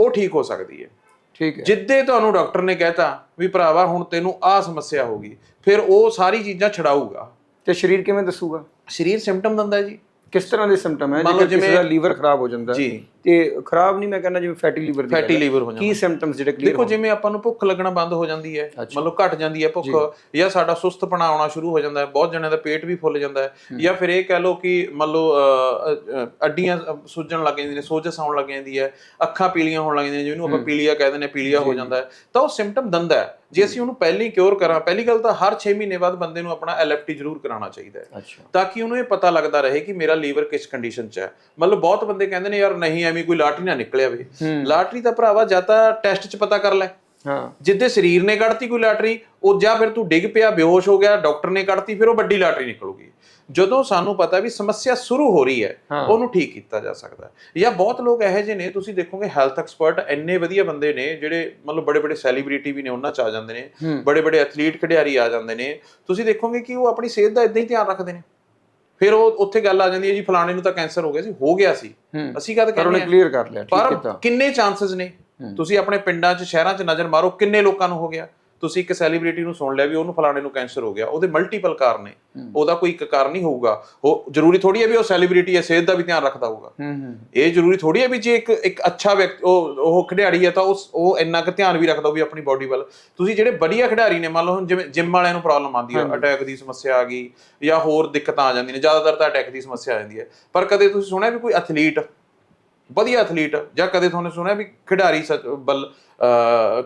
ਉਹ ਠੀਕ ਹੋ ਸਕਦੀ ਹੈ। ਠੀਕ ਹੈ। ਜਿੱਦੇ ਤੁਹਾਨੂੰ ਡਾਕਟਰ ਨੇ ਕਹਿਤਾ ਵੀ ਭਰਾਵਾ ਹੁਣ ਤੈਨੂੰ ਆਹ ਸਮੱਸਿਆ ਹੋ ਗਈ ਫਿਰ ਉਹ ਸਾਰੀ ਚੀਜ਼ਾਂ ਛਡਾਊਗਾ। ਤੇ ਸਰੀਰ ਕਿਵੇਂ ਦੱਸੂਗਾ? ਸਰੀਰ ਸਿੰਪਟਮ ਦਿੰਦਾ ਹੈ ਜੀ। ਕਿਸ ਤਰ੍ਹਾਂ ਦੇ ਸਿੰਪਟਮ ਹੈ? ਜੇਕਰ ਕਿਸੇ ਦਾ ਲੀਵਰ ਖਰਾਬ ਹੋ ਜਾਂਦਾ ਜੀ। ਤੇ ਖਰਾਬ ਨਹੀਂ ਮੈਂ ਕਹਿੰਦਾ ਜਿਵੇਂ ਫੈਟੀ ਲੀਵਰ ਦੀ ਫੈਟੀ ਹੈ। ਲੀਵਰ ਹੋ ਜਾਂਦਾ। ਕੀ ਸਿੰਪਟਮਸ ਜਿਹੜੇ ਕਲੀਅਰ ਦੇਖੋ ਜਿਵੇਂ ਆਪਾਂ ਨੂੰ ਭੁੱਖ ਲੱਗਣਾ ਬੰਦ ਹੋ ਜਾਂਦੀ ਹੈ ਮਤਲਬ ਘਟ ਜਾਂਦੀ ਹੈ ਭੁੱਖ ਜਾਂ। ਸਾਡਾ ਸੁਸਤਪਣਾ ਆਉਣਾ ਸ਼ੁਰੂ ਹੋ ਜਾਂਦਾ ਹੈ ਬਹੁਤ ਜਣਿਆਂ ਦਾ ਪੇਟ ਵੀ ਫੁੱਲ ਜਾਂਦਾ ਹੈ ਜਾਂ ਫਿਰ ਇਹ ਕਹਿ ਲਓ ਕਿ ਮੰਨ ਲਓ ਅੱਡੀਆਂ ਸੁੱਜਣ ਲੱਗ ਜਾਂਦੀਆਂ ਨੇ ਸੋਜਸ ਆਉਣ ਲੱਗ ਜਾਂਦੀ ਹੈ ਅੱਖਾਂ ਪੀਲੀਆਂ ਹੋਣ ਲੱਗ ਜਾਂਦੀਆਂ ਜਿਹਨੂੰ ਆਪਾਂ ਪੀਲੀਆ ਕਹਿੰਦੇ ਨੇ ਪੀਲੀਆ ਹੋ ਜਾਂਦਾ ਹੈ। ਤਾਂ ਉਹ ਸਿੰਪਟਮ ਦੰਦਾ ਹੈ। ਜੇ ਅਸੀਂ ਉਹਨੂੰ ਪਹਿਲੀ ਕਿਉਰ ਕਰਾਂ ਪਹਿਲੀ ਗੱਲ ਤਾਂ ਹਰ 6 ਮਹੀਨੇ ਬਾਅਦ ਬੰਦੇ ਨੂੰ ਆਪਣਾ ਐਲਐਫਟੀ ਜ਼ਰੂਰ ਕਰਾਉਣਾ ਚਾਹੀਦਾ ਹੈ। ਤਾਂ ਕਿ ਉਹਨੂੰ ਇਹ ਪਤਾ ਲੱਗਦਾ ਰਹੇ ਕਿ ਮੇਰਾ ਲੀਵਰ ਕਿਸ ਕੰਡੀਸ਼ਨ 'ਚ ਹੈ। ਮਤਲਬ ਬਹੁਤ ਬੰਦੇ ਕਹਿੰਦੇ ਨੇ ਯਾਰ ਨਹੀਂ ਐਵੇਂ ਕੋਈ ਲਾਟਰੀ ਨਾ ਨਿਕਲਿਆ ਵੇ ਲਾਟਰੀ ਤਾਂ ਭਰਾਵਾ ਜਾਂ ਤਾਂ ਟੈਸਟ 'ਚ ਪਤਾ ਕਰ ਲੈ। ਹਾਂ। ਜਿੱਦੇ ਸਰੀਰ ਨੇ ਕੱਢਤੀ ਕੋਈ ਲਾਟਰੀ ਉਹ ਜਾਂ ਫਿਰ ਤੂੰ ਡਿੱਗ ਪਿਆ ਬੇਹੋਸ਼ ਹੋ ਗਿਆ ਡਾਕਟਰ ਨੇ ਕੱਢਤੀ ਫਿਰ ਉਹ ਵੱਡੀ ਲਾਟਰੀ ਨਿਕਲੂਗੀ। ਜਦੋਂ ਸਾਨੂੰ ਪਤਾ ਵੀ ਸਮੱਸਿਆ ਸ਼ੁਰੂ ਹੋ ਰਹੀ ਹੈ। ਉਹਨੂੰ ਠੀਕ ਕੀਤਾ ਜਾ ਸਕਦਾ ਹੈ। ਜਾਂ ਬਹੁਤ ਲੋਕ ਇਹੋ ਜਿਹੇ ਨੇ ਤੁਸੀਂ ਦੇਖੋਗੇ ਹੈਲਥ ਐਕਸਪਰਟ ਇੰਨੇ ਵਧੀਆ ਬੰਦੇ ਨੇ ਜਿਹੜੇ ਮਤਲਬ ਬੜੇ ਬੜੇ ਸੈਲੀਬ੍ਰਿਟੀ ਵੀ ਨੇ ਉਹਨਾਂ ਚ ਆ ਜਾਂਦੇ ਨੇ। ਬੜੇ ਬੜੇ ਐਥਲੀਟ ਖਿਡਾਰੀ ਆ ਜਾਂਦੇ ਨੇ। ਤੁਸੀਂ ਦੇਖੋਗੇ ਕਿ ਉਹ ਆਪਣੀ ਸਿਹਤ ਦਾ ਇਦਾਂ ਹੀ ਧਿਆਨ ਰੱਖਦੇ ਨੇ। ਫਿਰ ਉਹ ਉੱਥੇ ਗੱਲ ਆ ਜਾਂਦੀ ਹੈ ਜੀ ਫਲਾਣੇ ਨੂੰ ਤਾਂ ਕੈਂਸਰ ਹੋ ਗਿਆ ਸੀ ਹੋ ਗਿਆ ਸੀ। ਹੂੰ। ਅਸੀਂ ਕਦ ਪਰ ਕਹਿੰਦੇ ਕਲੀਅਰ ਕਰ ਲਿਆ ਠੀਕ ਪਰ ਕੀਤਾ। ਕਿੰਨੇ ਚਾਂਸਸ ਨੇ? ਤੁਸੀਂ ਆਪਣੇ ਪਿੰਡਾਂ 'ਚ ਸ਼ਹਿਰਾਂ 'ਚ ਨਜ਼ਰ ਮਾਰੋ ਕਿੰਨੇ ਲੋਕਾਂ ਨੂੰ ਹੋ ਗਿਆ? ਤੁਸੀਂ ਇੱਕ ਸੈਲੀਬ੍ਰਿਟੀ ਨੂੰ ਸੁਣ ਲਿਆ ਵੀ ਉਹਨੂੰ ਫਲਾਣੇ ਨੂੰ ਕੈਂਸਰ ਹੋ ਗਿਆ ਉਹਦੇ ਮਲਟੀਪਲ ਕਾਰਨ ਨੇ। ਉਹਦਾ ਕੋਈ ਇੱਕ ਕਾਰਨ ਨਹੀਂ ਹੋਊਗਾ। ਉਹ ਜ਼ਰੂਰੀ ਥੋੜੀ ਹੈ ਵੀ ਉਹ ਸੈਲੀਬ੍ਰਿਟੀ ਹੈ ਸਿਹਤ ਦਾ ਵੀ ਧਿਆਨ ਰੱਖਦਾ ਹੋਊਗਾ। ਹੂੰ ਹੂੰ ਇਹ ਜ਼ਰੂਰੀ ਥੋੜੀ ਹੈ ਵੀ ਜੇ ਇੱਕ ਇੱਕ ਅੱਛਾ ਵਿਅਕਤੀ ਉਹ ਉਹ ਖਿਡਾਰੀ ਹੈ ਤਾਂ ਉਸ ਉਹ ਇੰਨਾ ਕੁ ਧਿਆਨ ਵੀ ਰੱਖਦਾ ਵੀ ਆਪਣੀ ਬਾਡੀ ਵੱਲ। ਤੁਸੀਂ ਜਿਹੜੇ ਵਧੀਆ ਖਿਡਾਰੀ ਨੇ ਮੰਨ ਲਓ ਹੁਣ ਜਿਵੇਂ ਜਿਮ ਵਾਲਿਆਂ ਨੂੰ ਪ੍ਰੋਬਲਮ ਆਉਂਦੀ ਹੈ ਅਟੈਕ ਦੀ ਸਮੱਸਿਆ ਆ ਗਈ ਜਾਂ ਹੋਰ ਦਿੱਕਤਾਂ ਆ ਜਾਂਦੀਆਂ ਨੇ ਜ਼ਿਆਦਾਤਰ ਤਾਂ ਅਟੈਕ ਦੀ ਸਮੱਸਿਆ ਆ ਜਾਂਦੀ ਹੈ। ਪਰ ਕਦੇ ਤੁਸੀਂ ਸੁਣਿਆ ਵੀ ਕੋਈ ਐਥਲੀਟ ਵਧੀਆ ਐਥਲੀਟ ਜਾਂ ਕਦੇ ਤੁਹਾਨੂੰ ਸੁਣਿਆ ਵੀ ਖਿਡਾਰੀ ਸੱਚ- ਬਲ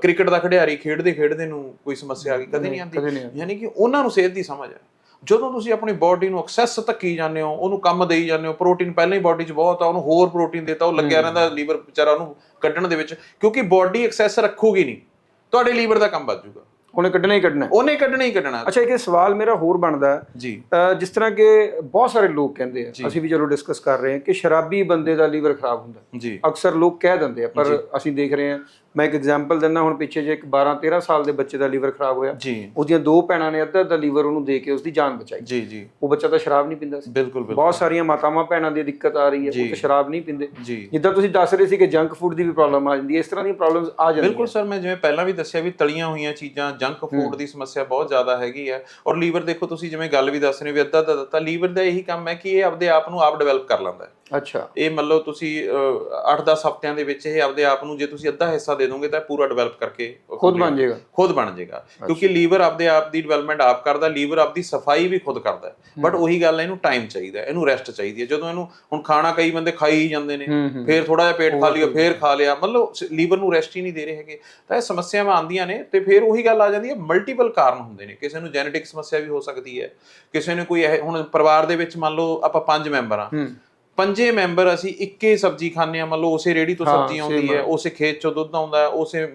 ਕ੍ਰਿਕਟ ਦਾ ਖਿਡਾਰੀ ਖੇਡਦੇ ਖੇਡਦੇ ਨੂੰ ਕੋਈ ਸਮੱਸਿਆ ਆ ਗਈ? ਕਦੇ ਨਹੀਂ ਆਉਂਦੀ? ਯਾਨੀ ਕਿ ਉਹਨਾਂ ਨੂੰ ਸਿਹਤ ਦੀ ਸਮਝ ਹੈ ਜਦੋਂ ਤੁਸੀਂ ਆਪਣੀ ਬਾਡੀ ਨੂੰ ਐਕਸੈਸ ਧੱਕੀ ਜਾਂਦੇ ਹੋ ਉਹਨੂੰ ਕੰਮ ਦੇਈ ਜਾਂਦੇ ਹੋ ਪ੍ਰੋਟੀਨ ਪਹਿਲਾਂ ਹੀ ਬਾਡੀ 'ਚ ਬਹੁਤ ਆ ਉਹਨੂੰ ਹੋਰ ਪ੍ਰੋਟੀਨ ਦੇਤਾ ਉਹ ਲੱਗਿਆ ਰਹਿੰਦਾ ਲੀਵਰ ਵਿਚਾਰਾ ਉਹਨੂੰ ਕੱਢਣ ਦੇ ਵਿੱਚ ਕਿਉਂਕਿ ਬਾਡੀ ਐਕਸੈਸ ਰੱਖੂਗੀ ਨਹੀਂ। ਤੁਹਾਡੇ ਲੀਵਰ ਦਾ ਕੰਮ ਵੱਜ ਜਾਊਗਾ। ਉਹਨੇ ਕੱਢਣਾ ਹੀ ਕੱਢਣਾ। ਉਹਨੇ ਕੱਢਣਾ ਹੀ ਕੱਢਣਾ। ਅੱਛਾ ਇੱਕ ਇਹ ਸਵਾਲ ਮੇਰਾ ਹੋਰ ਬਣਦਾ। ਜੀ। ਜਿਸ ਤਰ੍ਹਾਂ ਕਿ ਬਹੁਤ ਸਾਰੇ ਲੋਕ ਕਹਿੰਦੇ ਆ ਅਸੀਂ ਵੀ ਚਲੋ ਡਿਸਕਸ ਕਰ ਰਹੇ ਹਾਂ ਕਿ ਸ਼ਰਾਬੀ ਬੰਦੇ ਦਾ ਲੀਵਰ ਖਰਾਬ ਹੁੰਦਾ। ਜੀ। ਅਕਸਰ ਲੋਕ ਕਹਿ ਦਿੰਦੇ ਆ ਪਰ ਅਸੀਂ ਦੇਖ ਰਹੇ ਹਾਂ ਮੈਂ ਇੱਕ ਐਗਜ਼ਾਮਪਲ ਦਿੰਦਾ ਹੁਣ ਪਿੱਛੇ ਜੇ ਇੱਕ 12 13 ਸਾਲ ਦੇ ਬੱਚੇ ਦਾ ਲੀਵਰ ਖਰਾਬ ਹੋਇਆ। ਜੀ। ਉਹਦੀਆਂ ਦੋ ਭੈਣਾਂ ਨੇ ਅੱਧਾ ਅੱਧਾ ਲੀਵਰ ਉਹਨੂੰ ਦੇ ਕੇ ਉਸਦੀ ਜਾਨ ਬਚਾਈ। ਜੀ ਜੀ। ਉਹ ਬੱਚਾ ਤਾਂ ਸ਼ਰਾਬ ਨਹੀਂ ਪੀਂਦਾ ਸੀ। ਬਿਲਕੁਲ ਬਿਲਕੁਲ। ਬਹੁਤ ਸਾਰੀਆਂ ਮਾਤਾਵਾਂ ਭੈਣਾਂ ਦੀ ਦਿੱਕਤ ਆ ਰਹੀ ਹੈ ਉਹ ਤਾਂ ਸ਼ਰਾਬ ਨਹੀਂ ਪੀਂਦੇ। ਜੀ। ਜਿੱਦਾਂ ਤੁਸੀਂ ਦੱਸ ਰਹੇ ਸੀ ਕਿ ਜੰਕ ਫੂਡ ਦੀ ਵੀ ਪ੍ਰੋਬਲਮ ਆ ਜਾਂਦੀ ਹੈ ਇਸ ਤਰ੍ਹਾਂ ਦੀਆਂ ਪ੍ਰੋਬਲਮਸ ਆ ਜਾਂਦੀਆਂ। ਬਿਲਕੁਲ ਸਰ ਮੈਂ ਜਿਵੇਂ ਪਹਿਲਾਂ ਵੀ ਦੱਸਿਆ ਵੀ ਤਲੀਆਂ ਹੋਈਆਂ ਚੀਜ਼ਾਂ ਜੰਕ ਫੂਡ ਦੀ ਸਮੱਸਿਆ ਬਹੁਤ ਜ਼ਿਆਦਾ ਹੈਗੀ ਹੈ। ਔਰ ਲੀਵਰ ਦੇਖੋ ਤੁਸੀਂ ਜਿਵੇਂ ਗੱਲ ਵੀ ਦੱਸ ਰਹੇ ਹੋ ਵੀ ਅੱਧਾ ਅੱਧਾ ਦਿੱਤਾ ਲੀਵਰ ਦਾ ਇਹੀ ਕੰਮ ਹੈ ਕਿ ਇਹ ਆਪਦੇ ਆਪ ਨੂੰ ਆਪ ਡਿਵੈਲਪ ਕਰ ਲੈਂਦਾ ਹੈ। ਅੱਛਾ। ਇਹ ਮੰਨ ਲਓ ਤੁਸੀਂ 8-10 ਹਫ਼ਤਿਆਂ ਦੇ ਵਿੱਚ ਇਹ ਆਪਦੇ ਆਪ ਨੂੰ ਜੇ ਤੁਸੀਂ ਅੱਧਾ ਹਿੱਸਾ ਦੇ ਦੋਗੇ ਤਾਂ ਪੂਰਾ ਡਿਵੈਲਪ ਕਰਕੇ ਖੁਦ ਬਣ ਜਾਏਗਾ ਖੁਦ ਬਣ ਜਾਏਗਾ ਕਿਉਂਕਿ ਲੀਵਰ ਆਪਦੇ ਆਪ ਦੀ ਡਿਵੈਲਪਮੈਂਟ ਆਪ ਕਰਦਾ ਲੀਵਰ ਆਪਦੀ ਸਫ਼ਾਈ ਵੀ ਖੁਦ ਕਰਦਾ। ਬਟ ਉਹੀ ਗੱਲ ਹੈ ਇਹਨੂੰ ਟਾਈਮ ਚਾਹੀਦਾ ਇਹਨੂੰ ਰੈਸਟ ਚਾਹੀਦੀ ਹੈ। ਜਦੋਂ ਇਹਨੂੰ ਹੁਣ ਖਾਣਾ ਕਈ ਬੰਦੇ ਖਾਈ ਹੀ ਜਾਂਦੇ ਨੇ ਫੇਰ ਥੋੜਾ ਜਿਹਾ ਪੇਟ ਖਾ ਲਿਆ ਫੇਰ ਖਾ ਲਿਆ। ਮਤਲਬ ਲੀਵਰ ਨੂੰ ਰੈਸਟ ਹੀ ਨਹੀਂ ਦੇ ਰਹੇ ਹੈਗੇ। ਤਾਂ ਇਹ ਸਮੱਸਿਆਵਾਂ ਆਉਂਦੀਆਂ ਨੇ ਤੇ ਫੇਰ ਉਹੀ ਗੱਲ ਆ ਜਾਂਦੀ ਹੈ ਮਲਟੀਪਲ ਕਾਰਨ ਹੁੰਦੇ ਨੇ। ਕਿਸੇ ਨੂੰ ਜੈਨੇਟਿਕ ਸਮੱਸਿਆ ਵੀ ਹੋ ਸਕਦੀ ਹੈ ਕਿਸੇ ਨੂੰ ਕੋਈ ਹੁਣ ਪਰਿਵਾਰ ਦੇ ਵਿੱਚ ਮੰਨ ਲਓ ਆਪਾਂ ਪੰਜ ਮੈਂਬਰ ਆ ਹੂੰ। ਪੰਜੇ ਮੈਂਬਰ ਅਸੀਂ ਇੱਕੇ ਸਬਜ਼ੀ ਖਾਂਦੇ ਆ ਮੰਨ ਲਓ ਉਸੇ ਰੇੜੀ ਤੋਂ ਸਬਜ਼ੀ ਆਉਂਦੀ ਹੈ ਉਸੇ ਖੇਤ ਚੋਂ ਦੁੱਧ ਆਉਂਦਾ ਹੈ ਉਸੇ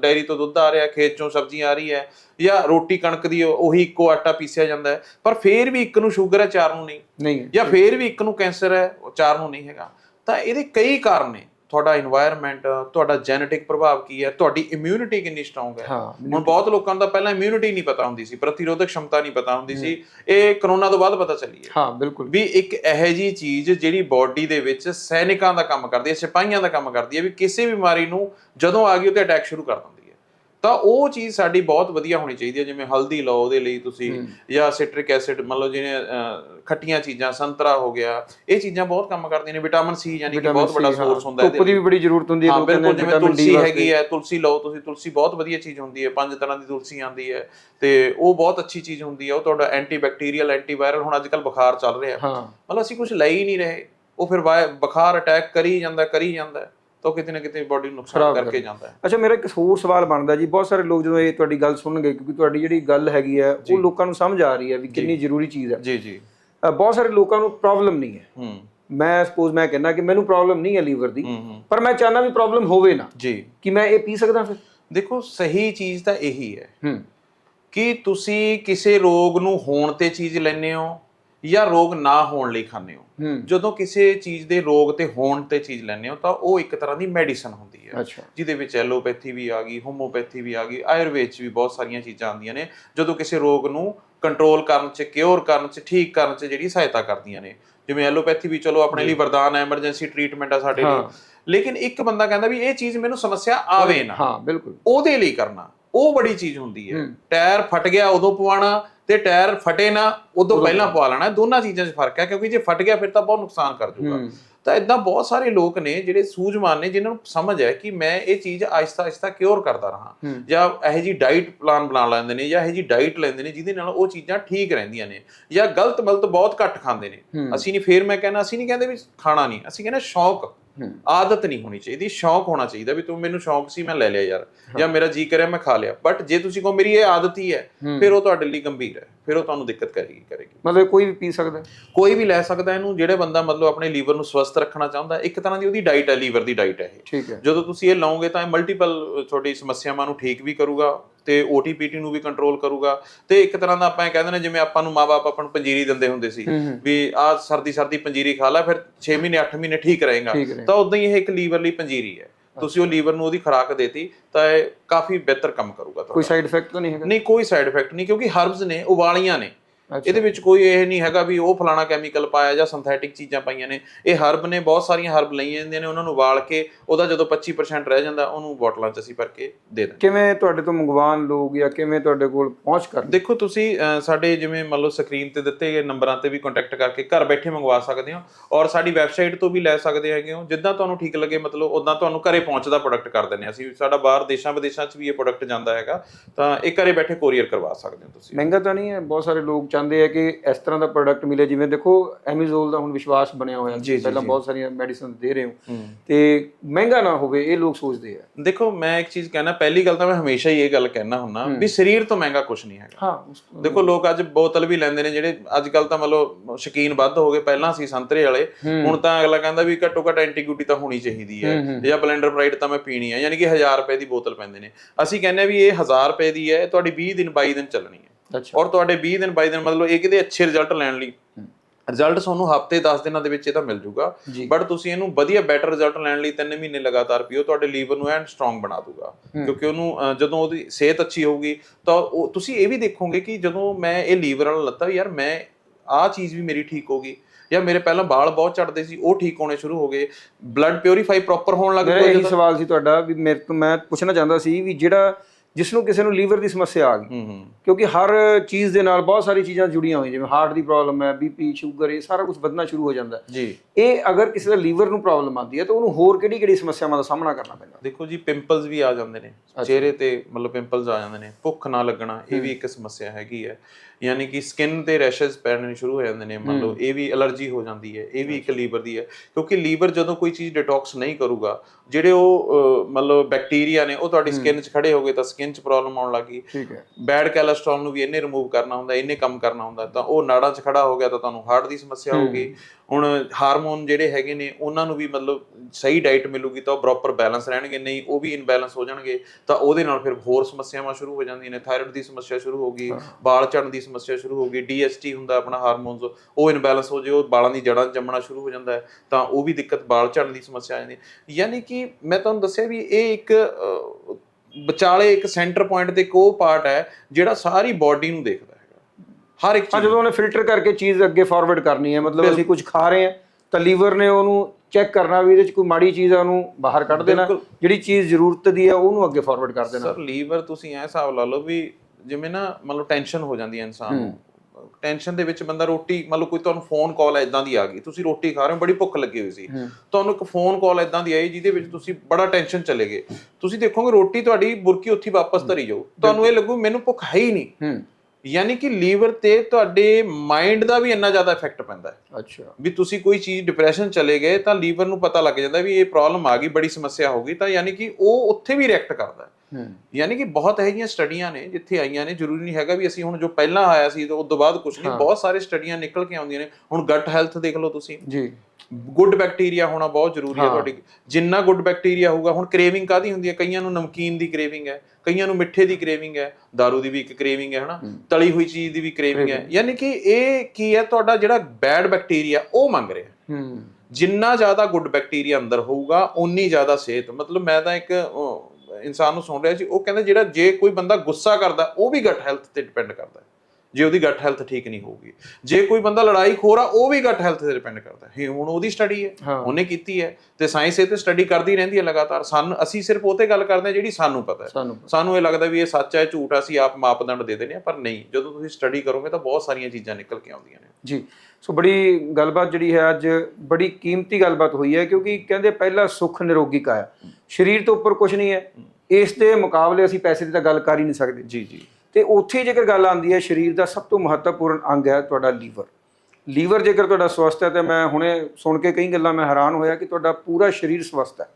ਡੈਰੀ ਤੋਂ ਦੁੱਧ ਆ ਰਿਹਾ ਖੇਤ ਚੋਂ ਸਬਜ਼ੀ ਆ ਰਹੀ ਹੈ ਜਾਂ ਰੋਟੀ ਕਣਕ ਦੀ ਉਹੀ ਇੱਕੋ ਆਟਾ ਪੀਸਿਆ ਜਾਂਦਾ ਹੈ ਪਰ ਫੇਰ ਵੀ ਇੱਕ ਨੂੰ ਸ਼ੂਗਰ ਹੈ ਚਾਰ ਨੂੰ ਨਹੀਂ। ਨਹੀਂ। ਜਾਂ ਫੇਰ ਵੀ ਇੱਕ ਨੂੰ ਕੈਂਸਰ ਹੈ ਚਾਰ ਨੂੰ ਨਹੀਂ ਹੈਗਾ। ਤਾਂ ਇਹਦੇ ਕਈ ਕਾਰਨ ਨੇ। ਤੁਹਾਡਾ এনवायरमेंट ਤੁਹਾਡਾ ਜੈਨੇਟਿਕ ਪ੍ਰਭਾਵ ਕੀ ਹੈ ਤੁਹਾਡੀ ਇਮਿਊਨਿਟੀ ਕਿੰਨੀ ਸਟਰੋਂਗ ਹੈ? ਹੁਣ ਬਹੁਤ ਲੋਕਾਂ ਨੂੰ ਤਾਂ ਪਹਿਲਾਂ ਇਮਿਊਨਿਟੀ ਨਹੀਂ ਪਤਾ ਹੁੰਦੀ ਸੀ ਪ੍ਰਤੀਰੋਧਕ ਸ਼ਮਤਾ ਨਹੀਂ ਪਤਾ ਹੁੰਦੀ ਸੀ ਇਹ ਕਰੋਨਾ ਤੋਂ ਬਾਅਦ ਪਤਾ ਚੱਲੀ ਹੈ। ਹਾਂ ਬਿਲਕੁਲ। ਵੀ ਇੱਕ ਇਹੋ ਜੀ ਚੀਜ਼ ਜਿਹੜੀ ਬਾਡੀ ਦੇ ਵਿੱਚ ਸੈਨਿਕਾਂ ਦਾ ਕੰਮ ਕਰਦੀ ਹੈ ਸਿਪਾਹੀਆਂ ਦਾ ਕੰਮ ਕਰਦੀ ਹੈ ਵੀ ਕਿਸੇ ਬਿਮਾਰੀ ਨੂੰ ਜਦੋਂ ਆ ਗਈ ਉਹ ਤੇ ਅਟੈਕ ਸ਼ੁਰੂ ਕਰ ਦਿੰਦੀ ਤਾਂ ਉਹ ਚੀਜ਼ ਸਾਡੀ ਬਹੁਤ ਵਧੀਆ ਹੋਣੀ ਚਾਹੀਦੀ ਹੈ ਜਿਵੇਂ ਹਲਦੀ ਲਓ ਉਹਦੇ ਲਈ ਤੁਸੀਂ ਜਾਂ ਸਿਟ੍ਰਿਕ ਐਸਿਡ ਮੰਨ ਲਓ ਜਿਵੇਂ ਅਹ, ਖੱਟੀਆਂ ਚੀਜ਼ਾਂ ਸੰਤਰਾ ਹੋ ਗਿਆ ਇਹ ਚੀਜ਼ਾਂ ਬਹੁਤ ਕੰਮ ਕਰਦੀਆਂ ਨੇ ਵਿਟਾਮਿਨ ਸੀ ਯਾਨੀ ਕਿ ਬਹੁਤ ਵੱਡਾ ਸੋਰਸ ਹੁੰਦਾ ਧੁੱਪ ਦੀ ਵੀ ਬੜੀ ਜ਼ਰੂਰਤ ਹੁੰਦੀ ਹੈ ਹਾਂ ਲੋਕ ਜਿਵੇਂ ਤੁਲਸੀ ਹੈਗੀ ਹੈ ਤੁਲਸੀ ਲਓ ਤੁਸੀਂ ਤੁਲਸੀ ਬਹੁਤ ਵਧੀਆ ਚੀਜ਼ ਹੁੰਦੀ ਹੈ ਪੰਜ ਤਰ੍ਹਾਂ ਦੀ ਤੁਲਸੀ ਆਂਦੀ ਹੈ ਤੇ ਉਹ ਬਹੁਤ ਅੱਛੀ ਚੀਜ਼ ਹੁੰਦੀ ਹੈ ਉਹ ਤੁਹਾਡਾ ਐਂਟੀਬੈਕਟੀਰੀਅਲ ਐਂਟੀਵਾਇਰਲ ਹੁਣ ਅੱਜਕੱਲ ਬੁਖਾਰ ਚੱਲ ਰਿਹਾ। ਹਾਂ। ਮਤਲਬ ਅਸੀਂ ਕੁਝ ਲੈ ਹੀ ਨਹੀਂ ਰਹੇ ਉਹ ਫਿਰ ਬੁਖਾਰ ਅਟੈਕ ਕਰੀ ਜਾਂਦਾ ਕਰੀ ਜਾਂਦਾ। ਹੈ, ਤਾਂ ਉਹ ਕਿਤੇ ਨਾ ਕਿਤੇ ਬਾਡੀ ਨੂੰ ਨੁਕਸਾਨ ਕਰਕੇ ਕਰ- ਜਾਂਦਾ ਹੈ। ਅੱਛਾ ਮੇਰਾ ਇੱਕ ਹੋਰ ਸਵਾਲ ਬਣਦਾ ਜੀ। ਬਹੁਤ ਸਾਰੇ ਲੋਕ ਜਦੋਂ ਇਹ ਤੁਹਾਡੀ ਗੱਲ ਸੁਣਨਗੇ ਕਿਉਂਕਿ ਤੁਹਾਡੀ ਜਿਹੜੀ ਗੱਲ ਹੈਗੀ ਹੈ ਉਹ ਲੋਕਾਂ ਨੂੰ ਸਮਝ ਆ ਰਹੀ ਹੈ ਵੀ ਕਿੰਨੀ ਜ਼ਰੂਰੀ ਚੀਜ਼ ਹੈ। ਜੀ ਜੀ। ਬਹੁਤ ਸਾਰੇ ਲੋਕਾਂ ਨੂੰ ਪ੍ਰੋਬਲਮ ਨਹੀਂ ਹੈ। ਹੂੰ। ਮੈਂ ਸਪੋਜ਼ ਮੈਂ ਕਹਿੰਦਾ ਕਿ ਮੈਨੂੰ ਪ੍ਰੋਬਲਮ ਨਹੀਂ ਹੈ ਲੀਵਰ ਦੀ ਪਰ ਮੈਂ ਚਾਹਨਾ ਵੀ ਪ੍ਰੋਬਲਮ ਹੋਵੇ ਨਾ। ਜੀ। ਕਿ ਮੈਂ ਇਹ ਪੀ ਸਕਦਾ ਫਿਰ? ਦੇਖੋ ਸਹੀ ਚੀਜ਼ ਤਾਂ ਇਹੀ ਹੈ ਹੂੰ। ਕਿ ਤੁਸੀਂ ਕਿਸੇ ਰੋਗ ਨੂੰ ਹੋਣ ਤੇ ਚੀਜ਼ ਲੈਂਦੇ ਹੋ ਜਾਂ ਰੋਗ ਨਾ ਹੋਣ ਲਈ ਖਾਂਦੇ ਹੋ। ਜਦੋਂ ਕਿਸੇ ਚੀਜ਼ ਦੇ ਰੋਗ ਤੇ ਹੋਣ ਤੇ ਚੀਜ਼ ਲੈਂਦੇ ਹੋ ਤਾਂ ਉਹ ਇੱਕ ਤਰ੍ਹਾਂ ਦੀ ਮੈਡੀਸਨ ਹੁੰਦੀ ਹੈ। ਜਿਹਦੇ ਵਿੱਚ ਐਲੋਪੈਥੀ ਵੀ ਆ ਗਈ ਹੋਮੋਪੈਥੀ ਵੀ ਆ ਗਈ ਆਯੁਰਵੇਦ 'ਚ ਵੀ ਬਹੁਤ ਸਾਰੀਆਂ ਚੀਜ਼ਾਂ ਆਉਂਦੀਆਂ ਨੇ। ਜਦੋਂ ਕਿਸੇ ਰੋਗ ਨੂੰ ਕੰਟਰੋਲ ਕਰਨ 'ਚ ਕਿਉਰ ਕਰਨ 'ਚ ਠੀਕ ਕਰਨ 'ਚ ਜਿਹੜੀ ਸਹਾਇਤਾ ਕਰਦੀਆਂ ਨੇ। ਜਿਵੇਂ ਐਲੋਪੈਥੀ ਵੀ ਚਲੋ ਆਪਣੇ ਲਈ ਵਰਦਾਨ ਹੈ ਐਮਰਜੈਂਸੀ ਟ੍ਰੀਟਮੈਂਟ ਆ ਸਾਡੇ ਲਈ। ਲੇਕਿਨ ਇੱਕ ਬੰਦਾ ਕਹਿੰਦਾ ਵੀ ਇਹ ਚੀਜ਼ ਮੈਨੂੰ ਸਮੱਸਿਆ ਆਵੇ ਨਾ। ਹਾਂ ਬਿਲਕੁਲ। ਉਹਦੇ ਲਈ ਕਰਨਾ ਉਹ ਬੜੀ ਚੀਜ਼ ਹੁੰਦੀ ਹੈ। ਟਾਇਰ ਫਟ ਗਿਆ ਉਦੋਂ ਪਵਾਉਣਾ ਤੇ ਟਾਇਰ ਫਟੇ ਨਾ ਉਦੋਂ ਪਹਿਲਾਂ ਪਵਾ ਲੈਣਾ। ਦੋਨਾਂ ਚੀਜ਼ਾਂ 'ਚ ਫ਼ਰਕ ਹੈ ਕਿਉਂਕਿ ਜੇ ਫਟ ਗਿਆ ਫਿਰ ਤਾਂ ਬਹੁਤ ਨੁਕਸਾਨ ਕਰ ਹੂੰ। ਤਾਂ ਇਦਾਂ ਬਹੁਤ ਸਾਰੇ ਲੋਕ ਨੇ ਜਿਹੜੇ ਸੂਝਵਾਨ ਨੇ ਜਿਨ੍ਹਾਂ ਨੂੰ ਸਮਝ ਹੈ ਕਿ ਮੈਂ ਇਹ ਚੀਜ਼ ਆਹਿਸਤਾ ਆਹਿਸਤਾ ਕਿਉਰ ਕਰਦਾ ਰਹਾ। ਜਾਂ ਇਹੋ ਜੀ ਡਾਈਟ ਪਲਾਨ ਬਣਾ ਲੈਂਦੇ ਨੇ ਜਾਂ ਇਹੋ ਜੀ ਡਾਈਟ ਲੈਂਦੇ ਨੇ ਜਿਹਦੇ ਨਾਲ ਉਹ ਚੀਜ਼ਾਂ ਠੀਕ ਰਹਿੰਦੀਆਂ ਨੇ ਜਾਂ ਗਲਤ ਮਲਤ ਬਹੁਤ ਘੱਟ ਖਾਂਦੇ ਨੇ। ਅਸੀਂ ਨਹੀਂ ਫੇਰ ਮੈਂ ਕਹਿੰਦਾ ਅਸੀਂ ਨਹੀਂ ਕਹਿੰਦੇ ਵੀ ਖਾਣਾ ਨਹੀਂ। ਅਸੀਂ ਕਹਿੰਦੇ ਸ਼ੌਕ। ਆਦਤ ਨਹੀਂ ਹੋਣੀ ਚਾਹੀਦੀ ਸ਼ੌਕ ਹੋਣਾ ਚਾਹੀਦਾ ਵੀ ਤੂੰ ਮੈਨੂੰ ਸ਼ੌਕ ਸੀ ਮੈਂ ਲੈ ਲਿਆ ਯਾਰ। ਜਾਂ ਮੇਰਾ ਜੀ ਕਰਿਆ ਮੈਂ ਖਾ ਲਿਆ। ਬਟ ਜੇ ਤੁਸੀਂ ਕਹੋ ਮੇਰੀ ਇਹ ਆਦਤ ਹੀ ਹੈ। ਫਿਰ ਉਹ ਤੁਹਾਡੇ ਲਈ ਗੰਭੀਰ ਹੈ। ਫਿਰ ਉਹ ਤੁਹਾਨੂੰ ਦਿੱਕਤ ਕਰੇਗੀ ਕਰੇਗੀ। ਮਤਲਬ ਕੋਈ ਵੀ ਪੀ ਸਕਦਾ? ਕੋਈ ਵੀ ਲੈ ਸਕਦਾ ਇਹਨੂੰ ਜਿਹੜੇ ਬੰਦਾ ਮਤਲਬ ਆਪਣੇ ਲੀਵਰ ਨੂੰ ਸਵਸਥ ਰੱਖਣਾ ਚਾਹੁੰਦਾ ਇੱਕ ਤਰ੍ਹਾਂ ਦੀ ਉਹਦੀ ਡਾਈਟ ਹੈ ਲੀਵਰ ਦੀ ਡਾਈਟ ਹੈ ਇਹ। ਠੀਕ ਹੈ। ਜਦੋਂ ਤੁਸੀਂ ਇਹ ਲਓਗੇ ਤਾਂ ਇਹ ਮਲਟੀਪਲ ਤੁਹਾਡੀ ਸਮੱਸਿਆਵਾਂ ਨੂੰ ਠੀਕ ਵੀ ਕਰੂਗਾ। ਤੇ ਓਟੀਪੀਟੀ ਨੂੰ ਵੀ ਕੰਟਰੋਲ ਕਰੂਗਾ। ਤੇ ਇੱਕ ਤਰ੍ਹਾਂ ਦਾ ਆਪਾਂ ਇਹ ਕਹਿੰਦੇ ਨੇ ਜਿਵੇਂ ਆਪਾਂ ਨੂੰ ਮਾਪੇ ਆਪਾਂ ਨੂੰ ਪੰਜੀਰੀ ਦਿੰਦੇ ਹੁੰਦੇ ਸੀ ਵੀ ਆਹ ਸਰਦੀ ਸਰਦੀ ਪੰਜੀਰੀ ਖਾ ਲੈ ਫਿਰ 6 ਮਹੀਨੇ 8 ਮਹੀਨੇ ਠੀਕ ਰਹੇਗਾ। ਤਾਂ ਉਦਾਂ ਹੀ ਇਹ ਇੱਕ ਲੀਵਰ ਲਈ ਪੰਜੀਰੀ ਹੈ। ਤੁਸੀਂ ਉਹ ਲੀਵਰ ਨੂੰ ਉਹਦੀ ਖੁਰਾਕ ਦੇਤੀ ਤਾਂ ਇਹ ਕਾਫੀ ਬਿਹਤਰ ਕੰਮ ਕਰੂਗਾ ਕੋਈ ਸਾਈਡ ਇਫੈਕਟ ਤਾਂ ਨਹੀਂ ਹੈਗਾ? ਨਹੀਂ ਕੋਈ ਸਾਈਡ ਇਫੈਕਟ ਨਹੀਂ ਕਿਉਂਕਿ ਹਰਬਸ ਨੇ ਉਬਾਲੀਆਂ ਨੇ। ਇਹਦੇ ਵਿੱਚ ਕੋਈ ਇਹ ਨਹੀਂ ਹੈਗਾ ਵੀ ਉਹ ਫਲਾਣਾ ਕੈਮੀਕਲ ਪਾਇਆ ਜਾਂ ਸਿੰਥੈਟਿਕ ਚੀਜ਼ਾਂ ਪਾਈਆਂ ਨੇ। ਇਹ ਹਰਬ ਨੇ ਬਹੁਤ ਸਾਰੀਆਂ ਹਰਬ ਲਈਆਂ ਜਾਂਦੀਆਂ ਨੇ ਉਹਨਾਂ ਨੂੰ ਉਬਾਲ ਕੇ ਉਹਦਾ ਜਦੋਂ 25% ਰਹਿ ਜਾਂਦਾ ਉਹਨੂੰ ਬੋਟਲਾਂ 'ਚ ਅਸੀਂ ਭਰ ਕੇ ਦੇ ਦਿੰਦੇ ਕਿਵੇਂ ਤੁਹਾਡੇ ਤੋਂ ਮੰਗਵਾਉਣ ਲੋਕ ਜਾਂ ਕਿਵੇਂ ਤੁਹਾਡੇ ਕੋਲ ਪਹੁੰਚ ਕਰਨ ਦੇਖੋ ਤੁਸੀਂ ਸਾਡੇ ਜਿਵੇਂ ਮੰਨ ਲਓ ਸਕਰੀਨ ਤੇ ਦਿੱਤੇ ਗਏ ਨੰਬਰਾਂ ਤੇ ਵੀ ਕੰਟੈਕਟ ਕਰਕੇ ਘਰ ਬੈਠੇ ਮੰਗਵਾ ਸਕਦੇ ਹੋ ਔਰ ਸਾਡੀ ਵੈਬਸਾਈਟ ਤੋਂ ਵੀ ਲੈ ਸਕਦੇ ਹੈਗੇ ਹੋ। ਜਿੱਦਾਂ ਤੁਹਾਨੂੰ ਠੀਕ ਲੱਗੇ ਮਤਲਬ ਉਦਾਂ ਤੁਹਾਨੂੰ ਘਰੇ ਪਹੁੰਚਦਾ ਪ੍ਰੋਡਕਟ ਕਰ ਦਿੰਦੇ ਹਾਂ ਅਸੀਂ। ਸਾਡਾ ਬਾਹਰ ਦੇਸ਼ਾਂ ਵਿਦੇਸ਼ਾਂ 'ਚ ਵੀ ਇਹ ਪ੍ਰੋਡਕਟ ਜਾਂਦਾ ਹੈਗਾ ਤਾਂ ਇਹ ਘਰੇ ਬੈਠੇ ਕੋਰੀਅਰ ਕਰਵਾ ਸਕਦੇ ਹੋ ਤੁਸੀਂ। ਮਹਿੰਗਾ ਤਾਂ ਨਹੀਂ ਹੈ ਬਹੁਤ ਸਾਰੇ ਲੋਕ ਚਾਹੁੰਦੇ ਆ ਕਿ ਇਸ ਤਰ੍ਹਾਂ ਦਾ ਪ੍ਰੋਡਕਟ ਮਿਲੇ ਜਿਵੇਂ ਦੇਖੋ ਐਮੀਜ਼ੋਲ ਦਾ ਹੁਣ ਵਿਸ਼ਵਾਸ ਬਣਿਆ ਹੋਇਆ ਪਹਿਲਾਂ। ਬਹੁਤ ਸਾਰੀਆਂ ਮੈਡੀਸਿਨ ਦੇ ਰਹੇ ਹੋ। ਤੇ ਮਹਿੰਗਾ ਨਾ ਹੋਵੇ ਇਹ ਲੋਕ ਸੋਚਦੇ ਆ। ਦੇਖੋ ਮੈਂ ਇੱਕ ਚੀਜ਼ ਕਹਿਣਾ ਪਹਿਲੀ ਗੱਲ ਤਾਂ ਮੈਂ ਹਮੇਸ਼ਾ ਹੀ ਇਹ ਗੱਲ ਕਹਿਣਾ ਹੁੰਨਾ ਵੀ ਸਰੀਰ ਤੋਂ ਮਹਿੰਗਾ ਕੁਝ ਨਹੀਂ ਹੈਗਾ। ਹਾਂ ਦੇਖੋ ਲੋਕ ਅੱਜ ਬੋਤਲ ਵੀ ਲੈਂਦੇ ਨੇ ਜਿਹੜੇ ਅੱਜ ਕੱਲ ਤਾਂ ਮਤਲਬ ਸ਼ਕੀਨ ਵੱਧ ਹੋ ਗਏ ਪਹਿਲਾਂ ਸੀ ਸੰਤਰੇ ਵਾਲੇ ਹੁਣ ਤਾਂ ਅਗਲਾ ਕਹਿੰਦਾ ਵੀ ਘੱਟੋ ਘੱਟ ਐਂਟੀਗਿਊਟੀ ਤਾਂ ਹੋਣੀ ਚਾਹੀਦੀ ਹੈ। ਜਾਂ ਬਲੈਂਡਰ ਪ੍ਰਾਈਡ ਤਾਂ ਮੈਂ ਪੀਣੀ ਹੈ ਯਾਨੀ ਕਿ 1000 ਰੁਪਏ ਦੀ ਬੋਤਲ ਪੈਂਦੇ ਨੇ। ਅਸੀਂ ਕਹਿੰਦੇ ਵੀ ਇਹ 1000 ਰੁਪਏ ਦੀ ਹੈ ਤੁਹਾਡੀ 20 ਦਿਨ 22 ਦਿਨ ਚੱਲਣੀ ਹੈ। ਔਰ ਤੁਹਾਡੇ 20 ਦਿਨ 22 ਦਿਨ ਮਤਲਬ ਇਹ ਕਿਤੇ ਅੱਛੇ ਰਿਜ਼ਲਟ ਲੈਣ ਲਈ। ਰਿਜ਼ਲਟ ਤੁਹਾਨੂੰ ਹਫ਼ਤੇ 10 ਦਿਨਾਂ ਦੇ ਵਿੱਚ ਇਹ ਤਾਂ ਮਿਲ ਜੂਗਾ। ਬਟ ਤੁਸੀਂ ਇਹਨੂੰ ਵਧੀਆ ਬੈਟਰ ਰਿਜ਼ਲਟ ਲੈਣ ਲਈ 3 ਮਹੀਨੇ ਲਗਾਤਾਰ ਪੀਓ ਤੁਹਾਡੇ ਲੀਵਰ ਨੂੰ ਐਂਡ ਸਟਰੋਂਗ ਬਣਾ ਦੂਗਾ। ਕਿਉਂਕਿ ਉਹਨੂੰ ਜਦੋਂ ਉਹਦੀ ਸਿਹਤ ਅੱਛੀ ਹੋਊਗੀ ਤਾਂ ਉਹ ਤੁਸੀਂ ਇਹ ਵੀ ਦੇਖੋਗੇ ਕਿ ਜਦੋਂ ਮੈਂ ਇਹ ਲੀਵਰ ਵਾਲਾ ਲੱਤਾ ਯਾਰ ਮੈਂ ਆਹ ਚੀਜ਼ ਵੀ ਮੇਰੀ ਠੀਕ ਹੋ ਗਈ ਜਾਂ ਮੇਰੇ ਪਹਿਲਾਂ ਵਾਲ ਬਹੁਤ ਝੜਦੇ ਸੀ ਉਹ ਠੀਕ ਹੋਣੇ ਸ਼ੁਰੂ ਹੋ ਗਏ। ਬਲੱਡ ਪਿਉਰੀਫਾਈ ਪ੍ਰੋਪਰ ਹੋਣ ਲੱਗ ਪਿਆ ਇਹੀ ਸਵਾਲ ਸੀ ਤੁਹਾਡਾ ਵੀ ਮੇਰੇ ਤੋਂ ਮੈਂ ਪੁੱਛਣਾ ਚਾਹੁੰਦਾ ਸੀ ਵੀ ਜਿਹੜਾ ਜਿਸ ਨੂੰ ਕਿਸੇ ਨੂੰ ਲੀਵਰ ਦੀ ਸਮੱਸਿਆ ਆ ਗਈ। ਕਿਉਂਕਿ ਹਰ ਚੀਜ਼ ਦੇ ਨਾਲ ਬਹੁਤ ਸਾਰੀ ਚੀਜ਼ਾਂ ਜੁੜੀਆਂ ਹੋਈਆਂ ਜਿਵੇਂ ਹਾਰਟ ਦੀ ਪ੍ਰੋਬਲਮ ਹੈ ਬੀਪੀ ਸ਼ੂਗਰ ਇਹ ਸਾਰਾ ਕੁਝ ਵਧਣਾ ਸ਼ੁਰੂ ਹੋ ਜਾਂਦਾ। ਜੀ। ਇਹ ਅਗਰ ਕਿਸੇ ਦਾ ਲੀਵਰ ਨੂੰ ਪ੍ਰੋਬਲਮ ਆਉਂਦੀ ਹੈ ਤਾਂ ਉਹਨੂੰ ਹੋਰ ਕਿਹੜੀ ਕਿਹੜੀ ਸਮੱਸਿਆਵਾਂ ਦਾ ਸਾਹਮਣਾ ਕਰਨਾ ਪੈਂਦਾ? ਦੇਖੋ ਜੀ ਪਿੰਪਲਸ ਵੀ ਆ ਜਾਂਦੇ ਨੇ। ਚਿਹਰੇ ਤੇ ਮਤਲਬ ਪਿੰਪਲਸ ਆ ਜਾਂਦੇ ਨੇ ਭੁੱਖ ਨਾ ਲੱਗਣਾ ਇਹ ਵੀ ਇੱਕ ਸਮੱਸਿਆ ਹੈਗੀ ਹੈ। ਯਾਨੀ ਕਿ ਸਕਿਨ ਤੇ ਰੈਸ਼ਸ ਪੈਣੇ ਸ਼ੁਰੂ ਹੋ ਜਾਂਦੇ ਨੇ ਮੰਨ ਲਓ ਇਹ ਵੀ ਅਲਰਜੀ ਹੋ ਜਾਂਦੀ ਹੈ ਇਹ ਵੀ ਇੱਕ ਲੀਵਰ ਦੀ ਹੈ ਕਿਉਂਕਿ ਲੀਵਰ ਜਦੋਂ ਕੋਈ ਚੀਜ਼ ਡਿਟੌਕਸ ਨਹੀਂ ਕਰੂਗਾ ਜਿਹੜੇ ਉਹ ਮਤਲਬ ਬੈਕਟੀਰੀਆ ਨੇ ਉਹ ਤੁਹਾਡੀ ਸਕਿਨ 'ਚ ਖੜੇ ਹੋ ਗਏ ਤਾਂ ਸਕਿਨ 'ਚ ਪ੍ਰੋਬਲਮ ਆਉਣ ਲੱਗੀ ਠੀਕ ਹੈ। ਬੈਡ ਕੋਲੇਸਟ੍ਰੋਲ ਨੂੰ ਵੀ ਇਹਨੇ ਰਿਮੂਵ ਕਰਨਾ ਹੁੰਦਾ ਇਹਨੇ ਕੰਮ ਕਰਨਾ ਹੁੰਦਾ ਤਾਂ ਉਹ ਨਾੜਾਂ 'ਚ ਖੜਾ ਹੋ ਗਿਆ ਤਾਂ ਤੁਹਾਨੂੰ ਹਾਰਟ ਦੀ ਸਮੱਸਿਆ ਹੋਊਗੀ। ਹੁਣ ਹਾਰਮੋਨ ਜਿਹੜੇ ਹੈਗੇ ਨੇ ਉਹਨਾਂ ਨੂੰ ਵੀ ਮਤਲਬ ਸਹੀ ਡਾਈਟ ਮਿਲੂਗੀ ਤਾਂ ਉਹ ਪ੍ਰੋਪਰ ਬੈਲੈਂਸ ਰਹਿਣਗੇ ਨਹੀਂ ਉਹ ਵੀ ਇਨਬੈਲੈਂਸ ਹੋ ਜਾਣਗੇ ਤਾਂ ਉਹਦੇ ਨਾਲ ਫਿਰ ਹੋਰ ਸਮੱਸਿਆਵਾਂ ਸ਼ੁਰੂ ਹੋ ਜਾਂਦੀਆਂ ਨੇ ਥਾਇਰਾਇਡ ਦੀ ਸਮੱਸਿਆ ਸ਼ੁਰੂ ਹੋ ਗਈ ਵਾਲ ਝੜਨ ਦੀ ਸਮੱਸਿਆ ਸ਼ੁਰੂ ਹੋ ਗਈ ਡੀਐਸਟੀ ਹੁੰਦਾ ਆਪਣਾ ਹਾਰਮੋਨਸ ਉਹ ਇਨਬੈਲੈਂਸ ਹੋ ਜੇ ਉਹ ਵਾਲਾਂ ਦੀ ਜੜਾਂ ਜੰਮਣਾ ਸ਼ੁਰੂ ਹੋ ਜਾਂਦਾ ਹੈ ਤਾਂ ਉਹ ਵੀ ਦਿੱਕਤ ਵਾਲ ਝੜਨ ਦੀ ਸਮੱਸਿਆ ਆ ਜਾਂਦੀ। ਯਾਨੀ ਕਿ ਮੈਂ ਤੁਹਾਨੂੰ ਦੱਸਿਆ ਵੀ ਇਹ ਇੱਕ ਵਿਚਾਲੇ ਇੱਕ ਸੈਂਟਰ ਪੁਆਇੰਟ ਤੇ ਇੱਕ ਉਹ ਪਾਰਟ ਹੈ ਜਿਹੜਾ ਸਾਰੀ ਬਾਡੀ ਨੂੰ ਦੇਖਦਾ ਹਰ ਇੱਕ ਚੀਜ਼ ਜਦੋਂ ਉਹਨੇ ਫਿਲਟਰ ਕਰਕੇ ਚੀਜ਼ ਅੱਗੇ ਫਾਰਵਰਡ ਕਰਨੀ ਹੈ ਮਤਲਬ ਅਸੀਂ ਕੁਝ ਖਾ ਰਹੇ ਹਾਂ ਤਾਂ ਲੀਵਰ ਨੇ ਉਹਨੂੰ ਚੈੱਕ ਕਰਨਾ ਵੀ ਇਹਦੇ ਚ ਕੋਈ ਮਾੜੀ ਚੀਜ਼ ਆ ਉਹਨੂੰ ਬਾਹਰ ਕੱਢ ਦੇਣਾ। ਜਿਹੜੀ ਚੀਜ਼ ਜ਼ਰੂਰਤ ਦੀ ਆ ਉਹਨੂੰ ਅੱਗੇ ਫਾਰਵਰਡ ਕਰ ਦੇਣਾ। ਸਰ ਲੀਵਰ ਤੁਸੀਂ ਐ ਹਿਸਾਬ ਲਾ ਲਓ ਵੀ ਜਿਵੇਂ ਨਾ ਮੰਨ ਲਓ ਟੈਨਸ਼ਨ ਹੋ ਜਾਂਦੀ ਹੈ ਇਨਸਾਨ ਨੂੰ। ਟੈਨਸ਼ਨ ਦੇ ਵਿੱਚ ਬੰਦਾ ਰੋਟੀ ਮੰਨ ਲਓ ਕੋਈ ਤੁਹਾਨੂੰ ਫੋਨ ਕਾਲ ਐਦਾਂ ਦੀ ਆ ਗਈ ਤੁਸੀਂ ਰੋਟੀ ਖਾ ਰਹੇ ਹੋ ਬੜੀ ਭੁੱਖ ਲੱਗੀ ਹੋਈ ਸੀ। ਤੁਹਾਨੂੰ ਇੱਕ ਫੋਨ ਕਾਲ ਐਦਾਂ ਦੀ ਆਈ ਜਿਹਦੇ ਵਿੱਚ ਤੁਸੀਂ ਬੜਾ ਟੈਨਸ਼ਨ ਚਲੇ ਗਏ। ਤੁਸੀਂ ਦੇਖੋਗੇ ਰੋਟੀ ਤੁਹਾਡੀ ਬੁਰਕੀ ਉੱਥੀ ਵਾਪਸ ਧਰੀ ਜਾਓ। ਤੁਹਾਨੂੰ ਇਹ ਲੱਗੂ ਮੈਨੂੰ ਭੁੱਖ ਹੈ ਹੀ ਨਹੀਂ। ਯਾਨੀ ਕਿ ਲੀਵਰ ਤੇ ਤੁਹਾਡੇ ਮਾਈਂਡ ਦਾ ਵੀ ਇੰਨਾ ਜ਼ਿਆਦਾ ਇਫੈਕਟ ਪੈਂਦਾ ਹੈ। ਅੱਛਾ। ਵੀ ਤੁਸੀਂ ਕੋਈ ਚੀਜ਼ ਡਿਪਰੈਸ਼ਨ ਚਲੇ ਗਏ ਤਾਂ ਲੀਵਰ ਨੂੰ ਪਤਾ ਲੱਗ ਜਾਂਦਾ ਵੀ ਇਹ ਪ੍ਰੋਬਲਮ ਆ ਗਈ ਬੜੀ ਸਮੱਸਿਆ ਹੋ ਗਈ ਤਾਂ ਯਾਨੀ ਕਿ ਉਹ ਉੱਥੇ ਵੀ ਰਿਐਕਟ ਕਰਦਾ ਹੈ। ਯਾਨੀ ਕਿ ਬਹੁਤ ਇਹੋ ਜਿਹੀਆਂ ਸਟੱਡੀਆਂ ਨੇ ਜਿੱਥੇ ਆਈਆਂ ਨੇ ਜ਼ਰੂਰੀ ਨਹੀਂ ਹੈਗਾ ਵੀ ਅਸੀਂ ਹੁਣ ਜੋ ਪਹਿਲਾਂ ਆਇਆ ਸੀ ਉਸ ਤੋਂ ਬਾਅਦ ਕੁਝ ਨਹੀਂ ਬਹੁਤ ਸਾਰੇ ਸਟੱਡੀਆਂ ਨਿਕਲ ਕੇ ਆਉਂਦੀਆਂ ਨੇ। ਹੁਣ ਗੱਟ ਹੈਲਥ ਦੇਖ ਲਓ ਤੁਸੀਂ। ਜੀ। ਗੁੱਡ ਬੈਕਟੀਰੀਆ ਹੋਣਾ ਬਹੁਤ ਜ਼ਰੂਰੀ ਹੈ। ਤੁਹਾਡੀ। ਜਿੰਨਾ ਗੁੱਡ ਬੈਕਟੀਰੀਆ ਹੋਊਗਾ ਹੁਣ ਕ੍ਰੇਵਿੰਗ ਕਾਦੀ ਹੁੰਦੀ ਹੈ? ਕਈਆਂ ਨੂੰ ਨਮਕੀਨ ਦੀ ਕ੍ਰੇਵਿੰਗ ਹੈ ਕਈਆਂ ਨੂੰ ਮਿੱਠੇ ਦੀ ਕ੍ਰੇਵਿੰਗ ਹੈ दारू ਦੀ ਵੀ ਇੱਕ ਕ੍ਰੇਵਿੰਗ ਹੈ ਹਨਾ? ਤਲੀ ਹੋਈ ਚੀਜ਼ ਦੀ ਵੀ ਕ੍ਰੇਵਿੰਗ ਹੈ। ਯਾਨੀ ਕਿ ਇਹ ਕੀ ਹੈ? ਤੁਹਾਡਾ ਜਿਹੜਾ ਬੈਡ ਬੈਕਟੀਰੀਆ ਉਹ ਮੰਗ ਰਿਹਾ। ਹੂੰ। ਜਿੰਨਾ ਜ਼ਿਆਦਾ ਗੁੱਡ ਬੈਕਟੀਰੀਆ ਅੰਦਰ ਹੋਊਗਾ ਓਨੀ ਜ਼ਿਆਦਾ ਸਿਹਤ। ਮਤਲਬ ਮੈਂ ਤਾਂ ਇੱਕ ਇਨਸਾਨ ਨੂੰ ਸੁਣ ਰਿਹਾ ਸੀ ਉਹ ਕਹਿੰਦਾ ਜਿਹੜਾ ਜੇ ਕੋਈ ਬੰਦਾ ਗੁੱਸਾ ਕਰਦਾ ਉਹ ਵੀ ਗੱਟ ਹੈਲਥ ਤੇ ਡਿਪੈਂਡ ਕਰਦਾ। ਹੈ ਜੇ ਉਹਦੀ ਗੱਟ ਹੈਲਥ ਠੀਕ ਨਹੀਂ ਹੋਊਗੀ। ਜੇ ਕੋਈ ਬੰਦਾ ਲੜਾਈ ਖੋਰਾ ਉਹ ਵੀ ਗੱਟ ਹੈਲਥ ਤੇ ਡਿਪੈਂਡ ਕਰਦਾ ਹੈ। ਹੁਣ ਉਹਦੀ ਸਟੱਡੀ ਹੈ ਹਾਂ। ਉਹਨੇ ਕੀਤੀ ਹੈ ਤੇ ਸਾਇੰਸ ਇਹ ਤੇ ਸਟੱਡੀ ਕਰਦੀ ਰਹਿੰਦੀ ਹੈ ਲਗਾਤਾਰ। ਸਾਨੂੰ ਅਸੀਂ ਸਿਰਫ ਉਹ ਤੇ ਗੱਲ ਕਰਦੇ ਹਾਂ ਜਿਹੜੀ ਸਾਨੂੰ ਪਤਾ ਹੈ। ਸਾਨੂੰ ਸਾਨੂੰ ਇਹ ਲੱਗਦਾ ਵੀ ਇਹ ਸੱਚ ਹੈ ਝੂਠ ਹੈ ਅਸੀਂ ਆਪ ਮਾਪਦੰਡ ਦੇ ਦਿੰਦੇ ਹਾਂ ਪਰ ਨਹੀਂ। ਜਦੋਂ ਤੁਸੀਂ ਸਟੱਡੀ ਕਰੋਗੇ ਤਾਂ ਬਹੁਤ ਸਾਰੀਆਂ ਚੀਜ਼ਾਂ ਨਿਕਲ ਕੇ ਆਉਂਦੀਆਂ ਨੇ। ਜੀ। ਸੋ ਬੜੀ ਗੱਲਬਾਤ ਜਿਹੜੀ ਹੈ ਅੱਜ ਬੜੀ ਕੀਮਤੀ ਗੱਲਬਾਤ ਹੋਈ ਹੈ ਕਿਉਂਕਿ ਕਹਿੰਦੇ ਪਹਿਲਾ ਸੁਖ ਨਿਰੋਗੀ ਕਾਇਆ। ਸਰੀਰ ਤੋਂ ਉੱਪਰ ਕੁਝ ਨਹੀਂ ਹੈ। ਇਸ ਦੇ ਮੁਕਾਬਲੇ ਅਸੀਂ ਪੈਸੇ ਦੀ ਤਾਂ ਗੱਲ ਕਰ ਹੀ ਨਹੀਂ ਸਕਦੇ। ਜੀ ਜੀ। ਤੇ ਉੱਥੇ ਜੇਕਰ ਗੱਲ ਆਉਂਦੀ ਹੈ ਸਰੀਰ ਦਾ ਸਭ ਤੋਂ ਮਹੱਤਵਪੂਰਨ ਅੰਗ ਹੈ ਤੁਹਾਡਾ ਲੀਵਰ। ਲੀਵਰ ਜੇਕਰ ਤੁਹਾਡਾ ਸਵਸਥ ਹੈ ਤੇ ਮੈਂ ਹੁਣੇ ਸੁਣ ਕੇ ਕਈ ਗੱਲਾਂ ਮੈਂ ਹੈਰਾਨ ਹੋਇਆ ਕਿ ਤੁਹਾਡਾ ਪੂਰਾ ਸਰੀਰ ਸਵਸਥ ਹੈ।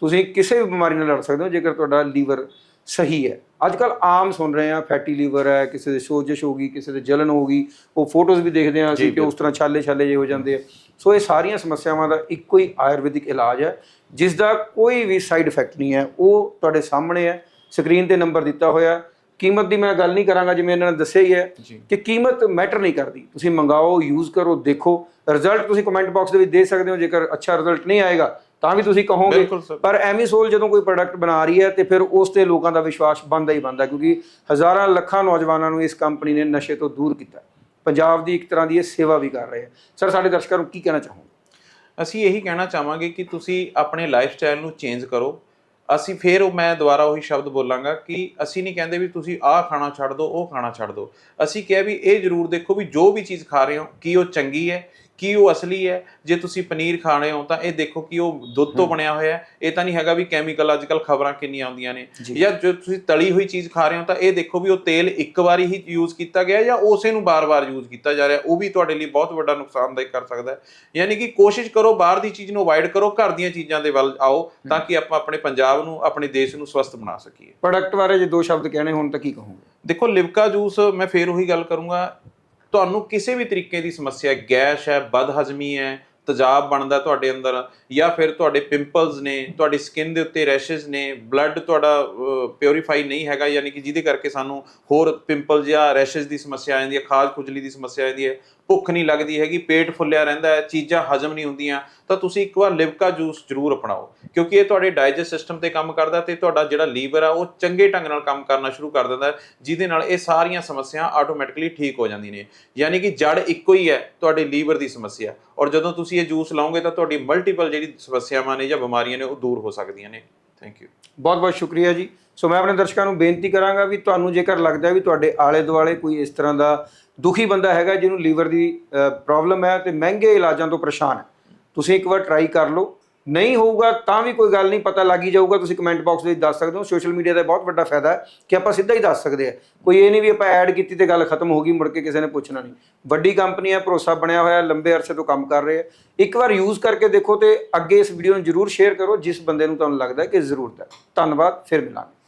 ਤੁਸੀਂ ਕਿਸੇ ਵੀ ਬਿਮਾਰੀ ਨਾਲ ਲੜ ਸਕਦੇ ਹੋ ਜੇਕਰ ਤੁਹਾਡਾ ਲੀਵਰ ਸਹੀ ਹੈ। ਅੱਜ ਕੱਲ ਆਮ ਸੁਣ ਰਹੇ ਆ ਫੈਟੀ ਲੀਵਰ ਹੈ ਕਿਸੇ ਦੇ ਸੋਜਸ਼ ਹੋ ਗਈ ਕਿਸੇ ਦੇ ਜਲਨ ਹੋ ਗਈ ਉਹ ਫੋਟੋਜ਼ ਵੀ ਦੇਖਦੇ ਆ ਅਸੀਂ ਕਿ ਉਸ ਤਰ੍ਹਾਂ ਛਾਲੇ ਛਾਲੇ ਜੇ ਹੋ ਜਾਂਦੇ ਆ। ਸੋ ਇਹ ਸਾਰੀਆਂ ਸਮੱਸਿਆਵਾਂ ਦਾ ਇੱਕੋ ਹੀ ਆਯੁਰਵੈਦਿਕ ਇਲਾਜ ਹੈ ਜਿਸ ਦਾ ਕੋਈ ਵੀ ਸਾਈਡ ਇਫੈਕਟ ਨਹੀਂ ਹੈ। ਉਹ ਤੁਹਾਡੇ ਸਾਹਮਣੇ ਹੈ ਸਕਰੀਨ ਤੇ ਨੰਬਰ ਦਿੱਤਾ ਹੋਇਆ ਕੀਮਤ ਦੀ ਮੈਂ ਗੱਲ ਨਹੀਂ ਕਰਾਂਗਾ ਜਿਵੇਂ ਇਹਨਾਂ ਨੇ ਦੱਸਿਆ ਹੀ ਹੈ। ਕਿ ਕੀਮਤ ਮੈਟਰ ਨਹੀਂ ਕਰਦੀ। ਤੁਸੀਂ ਮੰਗਾਓ ਯੂਜ਼ ਕਰੋ ਦੇਖੋ। ਰਿਜ਼ਲਟ ਤੁਸੀਂ ਕਮੈਂਟ ਬਾਕਸ ਦੇ ਵਿੱਚ ਦੇ ਸਕਦੇ ਹੋ ਜੇਕਰ ਅੱਛਾ ਰਿਜ਼ਲਟ ਨਹੀਂ ਆਏਗਾ ਤਾਂ ਵੀ ਤੁਸੀਂ ਕਹੋਗੇ। ਪਰ ਐਮੀਸੋਲ ਜਦੋਂ ਕੋਈ ਪ੍ਰੋਡਕਟ ਬਣਾ ਰਹੀ ਹੈ ਤੇ ਫਿਰ ਉਸ ਤੇ ਲੋਕਾਂ ਦਾ ਵਿਸ਼ਵਾਸ ਬਣਦਾ ਹੀ ਬਣਦਾ ਕਿਉਂਕਿ ਹਜ਼ਾਰਾਂ ਲੱਖਾਂ ਨੌਜਵਾਨਾਂ ਨੂੰ ਇਸ ਕੰਪਨੀ ਨੇ ਨਸ਼ੇ ਤੋਂ ਦੂਰ ਕੀਤਾ। ਪੰਜਾਬ ਦੀ ਇੱਕ ਤਰ੍ਹਾਂ ਦੀ ਇਹ ਸੇਵਾ ਵੀ ਕਰ ਰਹੇ ਹੈ। ਸਰ ਸਾਡੇ ਦਰਸ਼ਕਾਂ ਨੂੰ ਕੀ ਕਹਿਣਾ ਚਾਹੋਗੇ? ਅਸੀਂ ਇਹੀ ਕਹਿਣਾ ਚਾਹਾਂਗੇ ਕਿ ਤੁਸੀਂ ਆਪਣੇ ਲਾਈਫ ਸਟਾਈਲ ਨੂੰ ਚੇਂਜ ਕਰੋ। ਅਸੀਂ ਫੇਰ ਉਹ ਮੈਂ ਦੁਬਾਰਾ ਉਹੀ ਸ਼ਬਦ ਬੋਲਾਂਗਾ ਕਿ ਅਸੀਂ ਨਹੀਂ ਕਹਿੰਦੇ ਵੀ ਤੁਸੀਂ ਆਹ ਖਾਣਾ ਛੱਡ ਦਿਓ, ਉਹ ਖਾਣਾ ਛੱਡ ਦਿਓ। ਅਸੀਂ ਕਿਹਾ ਵੀ ਇਹ ਜ਼ਰੂਰ ਦੇਖੋ ਵੀ ਜੋ ਵੀ ਚੀਜ਼ ਖਾ ਰਹੇ ਹੋ, ਕੀ ਉਹ ਚੰਗੀ ਹੈ ਕੀ ਉਹ ਅਸਲੀ ਹੈ? ਜੇ ਤੁਸੀਂ ਪਨੀਰ ਖਾਣੇ ਹੋ ਤਾਂ ਇਹ ਦੇਖੋ ਕਿ ਉਹ ਦੁੱਧ ਤੋਂ ਬਣਿਆ ਹੋਇਆ ਹੈ। ਇਹ ਤਾਂ ਨਹੀਂ ਹੈਗਾ ਵੀ ਕੈਮੀਕਲ ਅੱਜਕੱਲ ਖਬਰਾਂ ਕਿੰਨੀਆਂ ਆਉਂਦੀਆਂ ਨੇ। ਜਾਂ। ਜੇ ਤੁਸੀਂ ਤਲੀ ਹੋਈ ਚੀਜ਼ ਖਾ ਰਹੇ ਹੋ ਤਾਂ ਇਹ ਦੇਖੋ ਵੀ ਉਹ ਤੇਲ ਇੱਕ ਵਾਰੀ ਹੀ ਯੂਜ਼ ਕੀਤਾ ਗਿਆ ਜਾਂ ਉਸੇ ਨੂੰ ਬਾਰ-ਬਾਰ ਯੂਜ਼ ਕੀਤਾ ਜਾ ਰਿਹਾ। ਉਹ ਵੀ ਤੁਹਾਡੇ ਲਈ ਬਹੁਤ ਵੱਡਾ ਨੁਕਸਾਨਦਾਇਕ ਕਰ ਸਕਦਾ ਹੈ। ਯਾਨੀ ਕਿ ਕੋਸ਼ਿਸ਼ ਕਰੋ ਬਾਹਰ ਦੀ ਚੀਜ਼ ਨੂੰ ਅਵਾਇਡ ਕਰੋ ਘਰ ਦੀਆਂ ਚੀਜ਼ਾਂ ਦੇ ਵੱਲ ਆਓ ਤਾਂ ਕਿ ਆਪਾਂ ਆਪਣੇ ਪੰਜਾਬ ਨੂੰ ਆਪਣੇ ਦੇਸ਼ ਨੂੰ ਸਵਸਥ ਬਣਾ ਸਕੀਏ। ਪ੍ਰੋਡਕਟ ਬਾਰੇ ਜੇ ਦੋ ਸ਼ਬਦ ਕਹਿਣੇ ਹੋਣ ਤਾਂ ਕੀ ਕਹੋਗੇ? ਦੇਖੋ ਲਿਵਕਾ ਜੂਸ ਮੈਂ ਫੇਰ ਉਹੀ ਗੱਲ ਕਰੂੰਗਾ। ਤੁਹਾਨੂੰ ਕਿਸੇ ਵੀ ਤਰੀਕੇ ਦੀ ਸਮੱਸਿਆ ਗੈਸ ਹੈ, ਬਦਹਜ਼ਮੀ ਹੈ, ਤੇਜ਼ਾਬ ਬਣਦਾ ਤੁਹਾਡੇ ਅੰਦਰ, ਜਾਂ ਫਿਰ ਤੁਹਾਡੇ ਪਿੰਪਲਸ ਨੇ, ਤੁਹਾਡੀ ਸਕਿਨ ਦੇ ਉੱਤੇ ਰੈਸ਼ਸ ਨੇ, ਬਲੱਡ ਤੁਹਾਡਾ ਪਿਉਰੀਫਾਈ ਨਹੀਂ ਹੈਗਾ, ਯਾਨੀ ਕਿ ਜਿਹਦੇ ਕਰਕੇ ਸਾਨੂੰ ਹੋਰ ਪਿੰਪਲ ਜਾਂ ਰੈਸ਼ਸ ਦੀ ਸਮੱਸਿਆ ਆ ਜਾਂਦੀ ਹੈ ਖਾਜ ਖੁਜਲੀ ਦੀ ਸਮੱਸਿਆ ਆ ਜਾਂਦੀ ਹੈ, ਭੁੱਖ ਨਹੀਂ ਲੱਗਦੀ ਹੈਗੀ, ਪੇਟ ਫੁੱਲਿਆ ਰਹਿੰਦਾ ਹੈ, ਚੀਜ਼ਾਂ ਹਜਮ ਨਹੀਂ ਹੁੰਦੀਆਂ, ਤਾਂ ਤੁਸੀਂ ਇੱਕ ਵਾਰ ਲਿਵਕਾ ਜੂਸ ਜ਼ਰੂਰ ਅਪਣਾਓ। ਕਿਉਂਕਿ ਇਹ ਤੁਹਾਡੇ ਡਾਈਜੈਸਟ ਸਿਸਟਮ ਤੇ ਕੰਮ ਕਰਦਾ ਤੇ ਤੁਹਾਡਾ ਜਿਹੜਾ ਲੀਵਰ ਆ, ਉਹ ਚੰਗੇ ਢੰਗ ਨਾਲ ਕੰਮ ਕਰਨਾ ਸ਼ੁਰੂ ਕਰ ਦਿੰਦਾ ਜਿਹਦੇ ਨਾਲ ਇਹ ਸਾਰੀਆਂ ਸਮੱਸਿਆਵਾਂ ਆਟੋਮੈਟਿਕਲੀ ਠੀਕ ਹੋ ਜਾਂਦੀਆਂ ਨੇ। ਯਾਨੀ ਕਿ ਜੜ ਇੱਕੋ ਹੀ ਹੈ ਤੁਹਾਡੇ ਲੀਵਰ ਦੀ ਸਮੱਸਿਆ ਔਰ ਜਦੋਂ ਤੁਸੀਂ ਇਹ ਜੂਸ ਲਾਓਗੇ ਤਾਂ ਤੁਹਾਡੀ ਮਲਟੀਪਲ ਜਿਹੜੀ ਸਮੱਸਿਆਵਾਂ ਨੇ ਜਾਂ ਬਿਮਾਰੀਆਂ ਨੇ ਉਹ ਦੂਰ ਹੋ ਸਕਦੀਆਂ ਨੇ। ਥੈਂਕ ਯੂ ਬਹੁਤ ਬਹੁਤ ਸ਼ੁਕਰੀਆ ਜੀ। ਸੋ ਮੈਂ ਆਪਣੇ ਦਰਸ਼ਕਾਂ ਨੂੰ ਬੇਨਤੀ ਕਰਾਂਗਾ ਵੀ ਤੁਹਾਨੂੰ ਜੇਕਰ ਲੱਗਦਾ ਵੀ ਤੁਹਾਡੇ ਆਲੇ ਦੁਆਲੇ ਕੋਈ ਇਸ ਤਰ੍ਹਾਂ ਦਾ ਦੁਖੀ ਬੰਦਾ ਹੈਗਾ ਜਿਹਨੂੰ ਲੀਵਰ ਦੀ ਪ੍ਰੋਬਲਮ ਹੈ ਤੇ ਮਹਿੰਗੇ ਇਲਾਜਾਂ ਤੋਂ ਪਰੇਸ਼ਾਨ ਹੈ, ਤੁਸੀਂ ਇੱਕ ਵਾਰ ਟਰਾਈ ਕਰ ਲਓ। ਨਹੀਂ ਹੋਊਗਾ ਤਾਂ ਵੀ ਕੋਈ ਗੱਲ ਨਹੀਂ, ਪਤਾ ਲੱਗ ਹੀ ਜਾਊਗਾ, ਤੁਸੀਂ ਕਮੈਂਟ ਬਾਕਸ ਵਿੱਚ ਦੱਸ ਸਕਦੇ ਹੋ। ਸੋਸ਼ਲ ਮੀਡੀਆ ਦਾ ਬਹੁਤ ਵੱਡਾ ਫਾਇਦਾ ਹੈ ਕਿ ਆਪਾਂ ਸਿੱਧਾ ਹੀ ਦੱਸ ਸਕਦੇ ਆ ਕੋਈ ਇਹ ਨਹੀਂ ਵੀ ਆਪਾਂ ਐਡ ਕੀਤੀ ਤੇ ਗੱਲ ਖਤਮ ਹੋ ਗਈ, ਮੁੜ ਕੇ ਕਿਸੇ ਨੇ ਪੁੱਛਣਾ ਨਹੀਂ। ਵੱਡੀ ਕੰਪਨੀ ਹੈ, ਭਰੋਸਾ ਬਣਿਆ ਹੋਇਆ, ਲੰਬੇ ਅਰਸੇ ਤੋਂ ਕੰਮ ਕਰ ਰਹੇ ਆ ਇੱਕ ਵਾਰ ਯੂਜ਼ ਕਰਕੇ ਦੇਖੋ ਤੇ ਅੱਗੇ ਇਸ ਵੀਡੀਓ ਨੂੰ ਜਰੂਰ ਸ਼ੇਅਰ ਕਰੋ, ਜਿਸ ਬੰਦੇ ਨੂੰ ਤੁਹਾਨੂੰ ਲੱਗਦਾ ਕਿ ਜ਼ਰੂਰਤ ਹੈ। ਧੰਨਵਾਦ, ਫਿਰ ਮਿਲਾਂਗੇ।